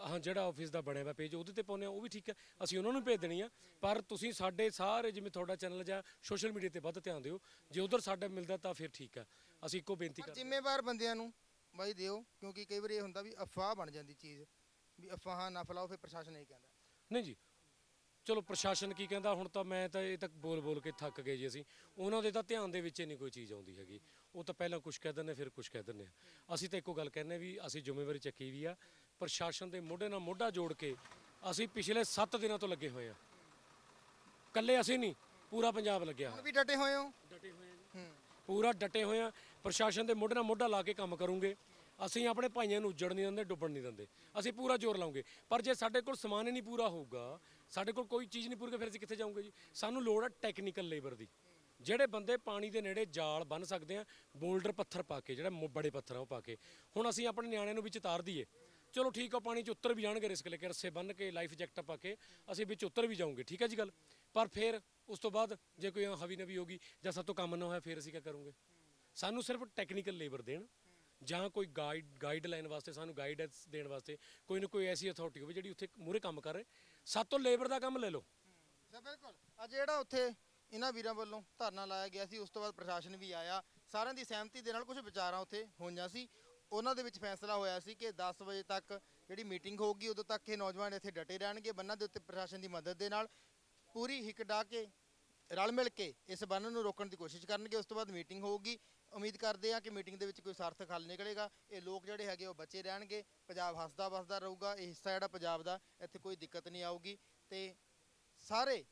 [SPEAKER 2] ਹਾਂ ਜਿਹੜਾ ਆਫਿਸ ਦਾ ਬਣਿਆ ਹੋਇਆ ਪੇਜ ਉਹਦੇ ਤੇ ਪਾਉਨੇ ਆ ਉਹ ਵੀ ਠੀਕ ਹੈ ਅਸੀਂ ਉਹਨਾਂ ਨੂੰ ਭੇਜ ਦੇਣੀ ਆ ਪਰ ਤੁਸੀਂ ਸਾਡੇ ਸਾਰੇ ਜਿਵੇਂ ਤੁਹਾਡਾ ਚੈਨਲ ਜਾਂ ਸੋਸ਼ਲ ਮੀਡੀਆ ਤੇ ਵੱਧ ਧਿਆਨ ਦਿਓ ਜੇ ਉਧਰ ਸਾਡਾ ਮਿਲਦਾ ਤਾਂ ਫਿਰ ਠੀਕ ਆ ਅਸੀਂ ਇੱਕੋ ਬੇਨਤੀ
[SPEAKER 1] ਪਰ
[SPEAKER 2] ਕਰਦੇ
[SPEAKER 1] ਜ਼ਿੰਮੇਵਾਰ ਬੰਦਿਆਂ ਨੂੰ ਬਾਈ ਦਿਓ ਕਿਉਂਕਿ ਕਈ ਵਾਰੀ ਇਹ ਹੁੰਦਾ ਵੀ ਅਫਵਾਹ ਬਣ ਜਾਂਦੀ ਚੀਜ਼ ਵੀ ਅਫਵਾਹਾਂ ਨਾ ਫੈਲਾਓ ਫਿਰ ਪ੍ਰਸ਼ਾਸਨ ਇਹ ਕਹਿੰਦਾ।
[SPEAKER 2] ਨਹੀਂ ਜੀ ਚਲੋ ਪ੍ਰਸ਼ਾਸਨ ਕੀ ਕਹਿੰਦਾ ਹੁਣ ਤਾਂ ਮੈਂ ਤਾਂ ਇਹ ਤੱਕ ਬੋਲ ਬੋਲ ਕੇ ਥੱਕ ਗਏ ਜੀ ਅਸੀਂ ਉਹਨਾਂ ਦੇ ਤਾਂ ਧਿਆਨ ਦੇ ਵਿੱਚ ਹੀ ਨਹੀਂ ਕੋਈ ਚੀਜ਼ ਆਉਂਦੀ ਹੈਗੀ। ਉਹ ਤਾਂ ਪਹਿਲਾਂ ਕੁਝ ਕਹਿ ਦਿੰਦੇ ਫਿਰ ਕੁਝ ਕਹਿ ਦਿੰਦੇ ਆ। ਅਸੀਂ ਤਾਂ ਇੱਕੋ ਗੱਲ ਕਹਿੰਦੇ ਵੀ ਅਸੀਂ ਜ਼ਿੰਮੇਵਾਰੀ ਚੱਕੀ ਵੀ ਆ ਪ੍ਰਸ਼ਾਸਨ ਦੇ ਮੋਢੇ ਨਾਲ ਮੋਢਾ ਜੋੜ ਕੇ ਅਸੀਂ ਪਿਛਲੇ 7 ਦਿਨਾਂ ਤੋਂ ਲੱਗੇ ਹੋਏ ਆ। ਕੱਲੇ ਅਸੀਂ ਨਹੀਂ ਪੂਰਾ ਪੰਜਾਬ ਲੱਗਿਆ
[SPEAKER 1] ਹੁਣ
[SPEAKER 2] ਹੋਇਆ।
[SPEAKER 1] ਵੀ ਡਟੇ ਹੋਏ ਹੋ?
[SPEAKER 2] ਡਟੇ ਹੋਏ ਆ ਜੀ।
[SPEAKER 1] ਹੂੰ।
[SPEAKER 2] ਪੂਰਾ ਡਟੇ ਹੋਏ ਆ। ਪ੍ਰਸ਼ਾਸਨ ਦੇ ਮੋਢੇ ਨਾਲ ਮੋਢਾ ਲਾ ਕੇ ਕੰਮ ਕਰੂੰਗੇ। ਅਸੀਂ ਆਪਣੇ ਭਾਈਆਂ ਨੂੰ ਉੱਜੜ ਨਹੀਂ ਦਿੰਦੇ ਡੁੱਬਣ ਨਹੀਂ ਦਿੰਦੇ। ਅਸੀਂ ਪੂਰਾ ਜ਼ੋਰ ਲਾਉਂਗੇ। ਪਰ ਜੇ ਸਾਡੇ ਕੋਲ ਸਮਾਨ ਹੀ ਨਹੀਂ ਪੂਰਾ ਹੋਊਗਾ ਸਾਡੇ ਕੋਲ ਕੋਈ ਚੀਜ਼ ਨਹੀਂ ਪੂਰੀ ਫਿਰ ਅਸੀਂ ਕਿੱਥੇ ਜਾਵਾਂਗੇ ਜੀ? ਸਾਨੂੰ ਲੋੜ ਹੈ ਟੈਕਨੀਕਲ ਲੇਬਰ ਦੀ। ਜਿਹੜੇ ਬੰਦੇ ਪਾਣੀ ਦੇ ਨੇੜੇ ਜਾਲ ਬੰਨ ਸਕਦੇ ਆ, ਬੋਲਡਰ ਪੱਥਰ ਪਾ ਕੇ, ਜਿਹੜਾ ਮੁ- ਬੜੇ ਪੱਥਰ ਆ ਉਹ ਪਾ ਕੇ। ਹੁਣ ਅਸੀਂ ਆਪਣੇ ਨਿਆਣਿਆਂ ਨੂੰ ਵਿੱਚ ਤਾਰ ਦਈਏ। ਚਲੋ ਠੀਕ ਆ ਪਾਣੀ 'ਚ ਉੱਤਰ ਵੀ ਜਾਣਗੇ ਰਿਸਕ ਲੈ ਕੇ, ਰੱਸੇ ਬੰਨ ਕੇ ਲਾਈਫ ਜੈਕਟਾਂ ਪਾ ਕੇ, ਅਸੀਂ ਵਿੱਚ ਉੱਤਰ ਵੀ ਜਾਵਾਂਗੇ ਠੀਕ ਹੈ ਜੀ ਗੱਲ? ਪਰ ਫਿਰ ਉਸ ਤੋਂ ਬਾਅਦ ਜੇ ਕੋਈ ਹਵੀ ਨਵੀ ਹੋਗੀ ਜਾਂ ਸਾਡੇ ਤੋਂ ਕੰਮ ਨਾ ਹੋਇਆ, ਫਿਰ ਅਸੀਂ ਕੀ ਕਰੂੰਗੇ? ਸਾਨੂੰ ਸਿਰਫ ਟੈਕਨੀਕਲ ਲੇਬਰ ਦੇਣ, ਜਾਂ ਕੋਈ ਗਾਈਡ ਗਾਈਡਲਾਈਨ ਵਾਸਤੇ, ਸਾਨੂੰ ਗਾਈਡੈਂਸ ਦੇਣ ਵਾਸਤੇ, ਕੋਈ ਨਾ ਕੋਈ ਐਸੀ ਅਥਾਰਟੀ ਹੋਵੇ ਜਿਹੜੀ ਉੱਥੇ ਮੂਰੇ ਕੰਮ ਕਰ ਰਹੇ। ਸਾਤੋਂ ਲੇਬਰ ਦਾ ਕੰਮ ਲੈ ਲਓ।
[SPEAKER 1] ਸਰ ਬਿਲਕੁਲ। ਅੱਜ ਜਿਹੜਾ ਉੱਥੇ ਇਹਨਾਂ ਵੀਰਾਂ ਵੱਲੋਂ ਧਰਨਾ ਲਾਇਆ ਗਿਆ ਸੀ। ਉਸ ਤੋਂ ਬਾਅਦ ਪ੍ਰਸ਼ਾਸਨ ਵੀ ਆਇਆ। ਸਾਰਿਆਂ ਦੀ ਸਹਿਮਤੀ ਦੇ ਨਾਲ ਕੁਝ ਵਿਚਾਰਾਂ ਉੱਥੇ ਹੋਈਆਂ ਸੀ। ਉਹਨਾਂ ਦੇ ਵਿੱਚ ਫੈਸਲਾ ਹੋਇਆ ਸੀ ਕਿ 10 ਵਜੇ ਤੱਕ ਜਿਹੜੀ ਮੀਟਿੰਗ ਹੋਊਗੀ, ਉਦੋਂ ਤੱਕ ਇਹ ਨੌਜਵਾਨ ਇੱਥੇ ਡਟੇ ਰਹਿਣਗੇ। ਬੰਨਾਂ ਦੇ ਉੱਤੇ ਪ੍ਰਸ਼ਾਸਨ ਦੀ ਮਦਦ ਦੇ ਨਾਲ ਪੂਰੀ ਹਿੱਕ ਡਾ ਕੇ, ਰਲ ਮਿਲ ਕੇ ਇਸ ਬੰਨ ਨੂੰ ਰੋਕਣ ਦੀ ਕੋਸ਼ਿਸ਼ ਕਰਨਗੇ। ਉਸ ਤੋਂ ਬਾਅਦ ਮੀਟਿੰਗ ਹੋਊਗੀ। ਉਮੀਦ ਕਰਦੇ ਹਾਂ ਕਿ ਮੀਟਿੰਗ ਦੇ ਵਿੱਚ ਕੋਈ ਸਾਰਥਕ ਹੱਲ ਨਿਕਲੇਗਾ। ਇਹ ਲੋਕ ਜਿਹੜੇ ਹੈਗੇ ਉਹ ਬਚੇ ਰਹਿਣਗੇ। ਪੰਜਾਬ ਹੱਸਦਾ ਵਸਦਾ ਰਹੂਗਾ। ਇਹ ਹਿੱਸਾ ਜਿਹੜਾ ਪੰਜਾਬ ਦਾ, ਇੱਥੇ ਕੋਈ ਦਿੱਕਤ ਨਹੀਂ ਆਊਗੀ। ਤੇ ਸਾਰੇ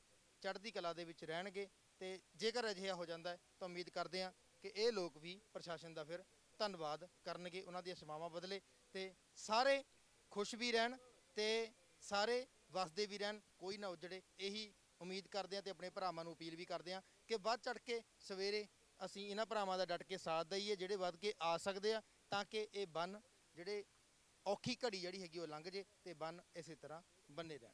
[SPEAKER 1] ਚੜ੍ਹਦੀ ਕਲਾ ਦੇ ਵਿੱਚ ਰਹਿਣਗੇ ਤੇ ਜੇਕਰ ਅਜਿਹਾ ਹੋ ਜਾਂਦਾ ਹੈ ਤਾਂ ਉਮੀਦ ਕਰਦੇ ਹਾਂ ਕਿ ਇਹ ਲੋਕ ਵੀ ਪ੍ਰਸ਼ਾਸਨ ਦਾ ਫਿਰ ਧੰਨਵਾਦ ਕਰਨਗੇ, ਉਹਨਾਂ ਦੀਆਂ ਸੇਵਾਵਾਂ ਬਦਲੇ ਤੇ ਸਾਰੇ ਖੁਸ਼ ਵੀ ਰਹਿਣ ਤੇ ਸਾਰੇ ਵਸਦੇ ਵੀ ਰਹਿਣ, ਕੋਈ ਨਾ ਉਜੜੇ। ਇਹੀ ਉਮੀਦ ਕਰਦੇ ਹਾਂ ਤੇ ਆਪਣੇ ਭਰਾਵਾਂ ਨੂੰ ਅਪੀਲ ਵੀ ਕਰਦੇ ਹਾਂ ਕਿ ਵੱਧ ਚੜ ਕੇ ਸਵੇਰੇ ਅਸੀਂ ਇਹਨਾਂ ਭਰਾਵਾਂ ਦਾ ਡਟ ਕੇ ਸਾਥ ਦਈਏ, ਜਿਹੜੇ ਵੱਧ ਕੇ ਆ ਸਕਦੇ ਆ ਤਾਂ ਕਿ ਇਹ ਬੰਨ ਜਿਹੜੇ ਔਖੀ ਘੜੀ ਜਿਹੜੀ ਹੈਗੀ ਉਹ ਲੰਘ ਜੇ ਤੇ ਬੰਨ ਇਸੇ ਤਰ੍ਹਾਂ ਬੰਨੇ ਰਹਿਣ।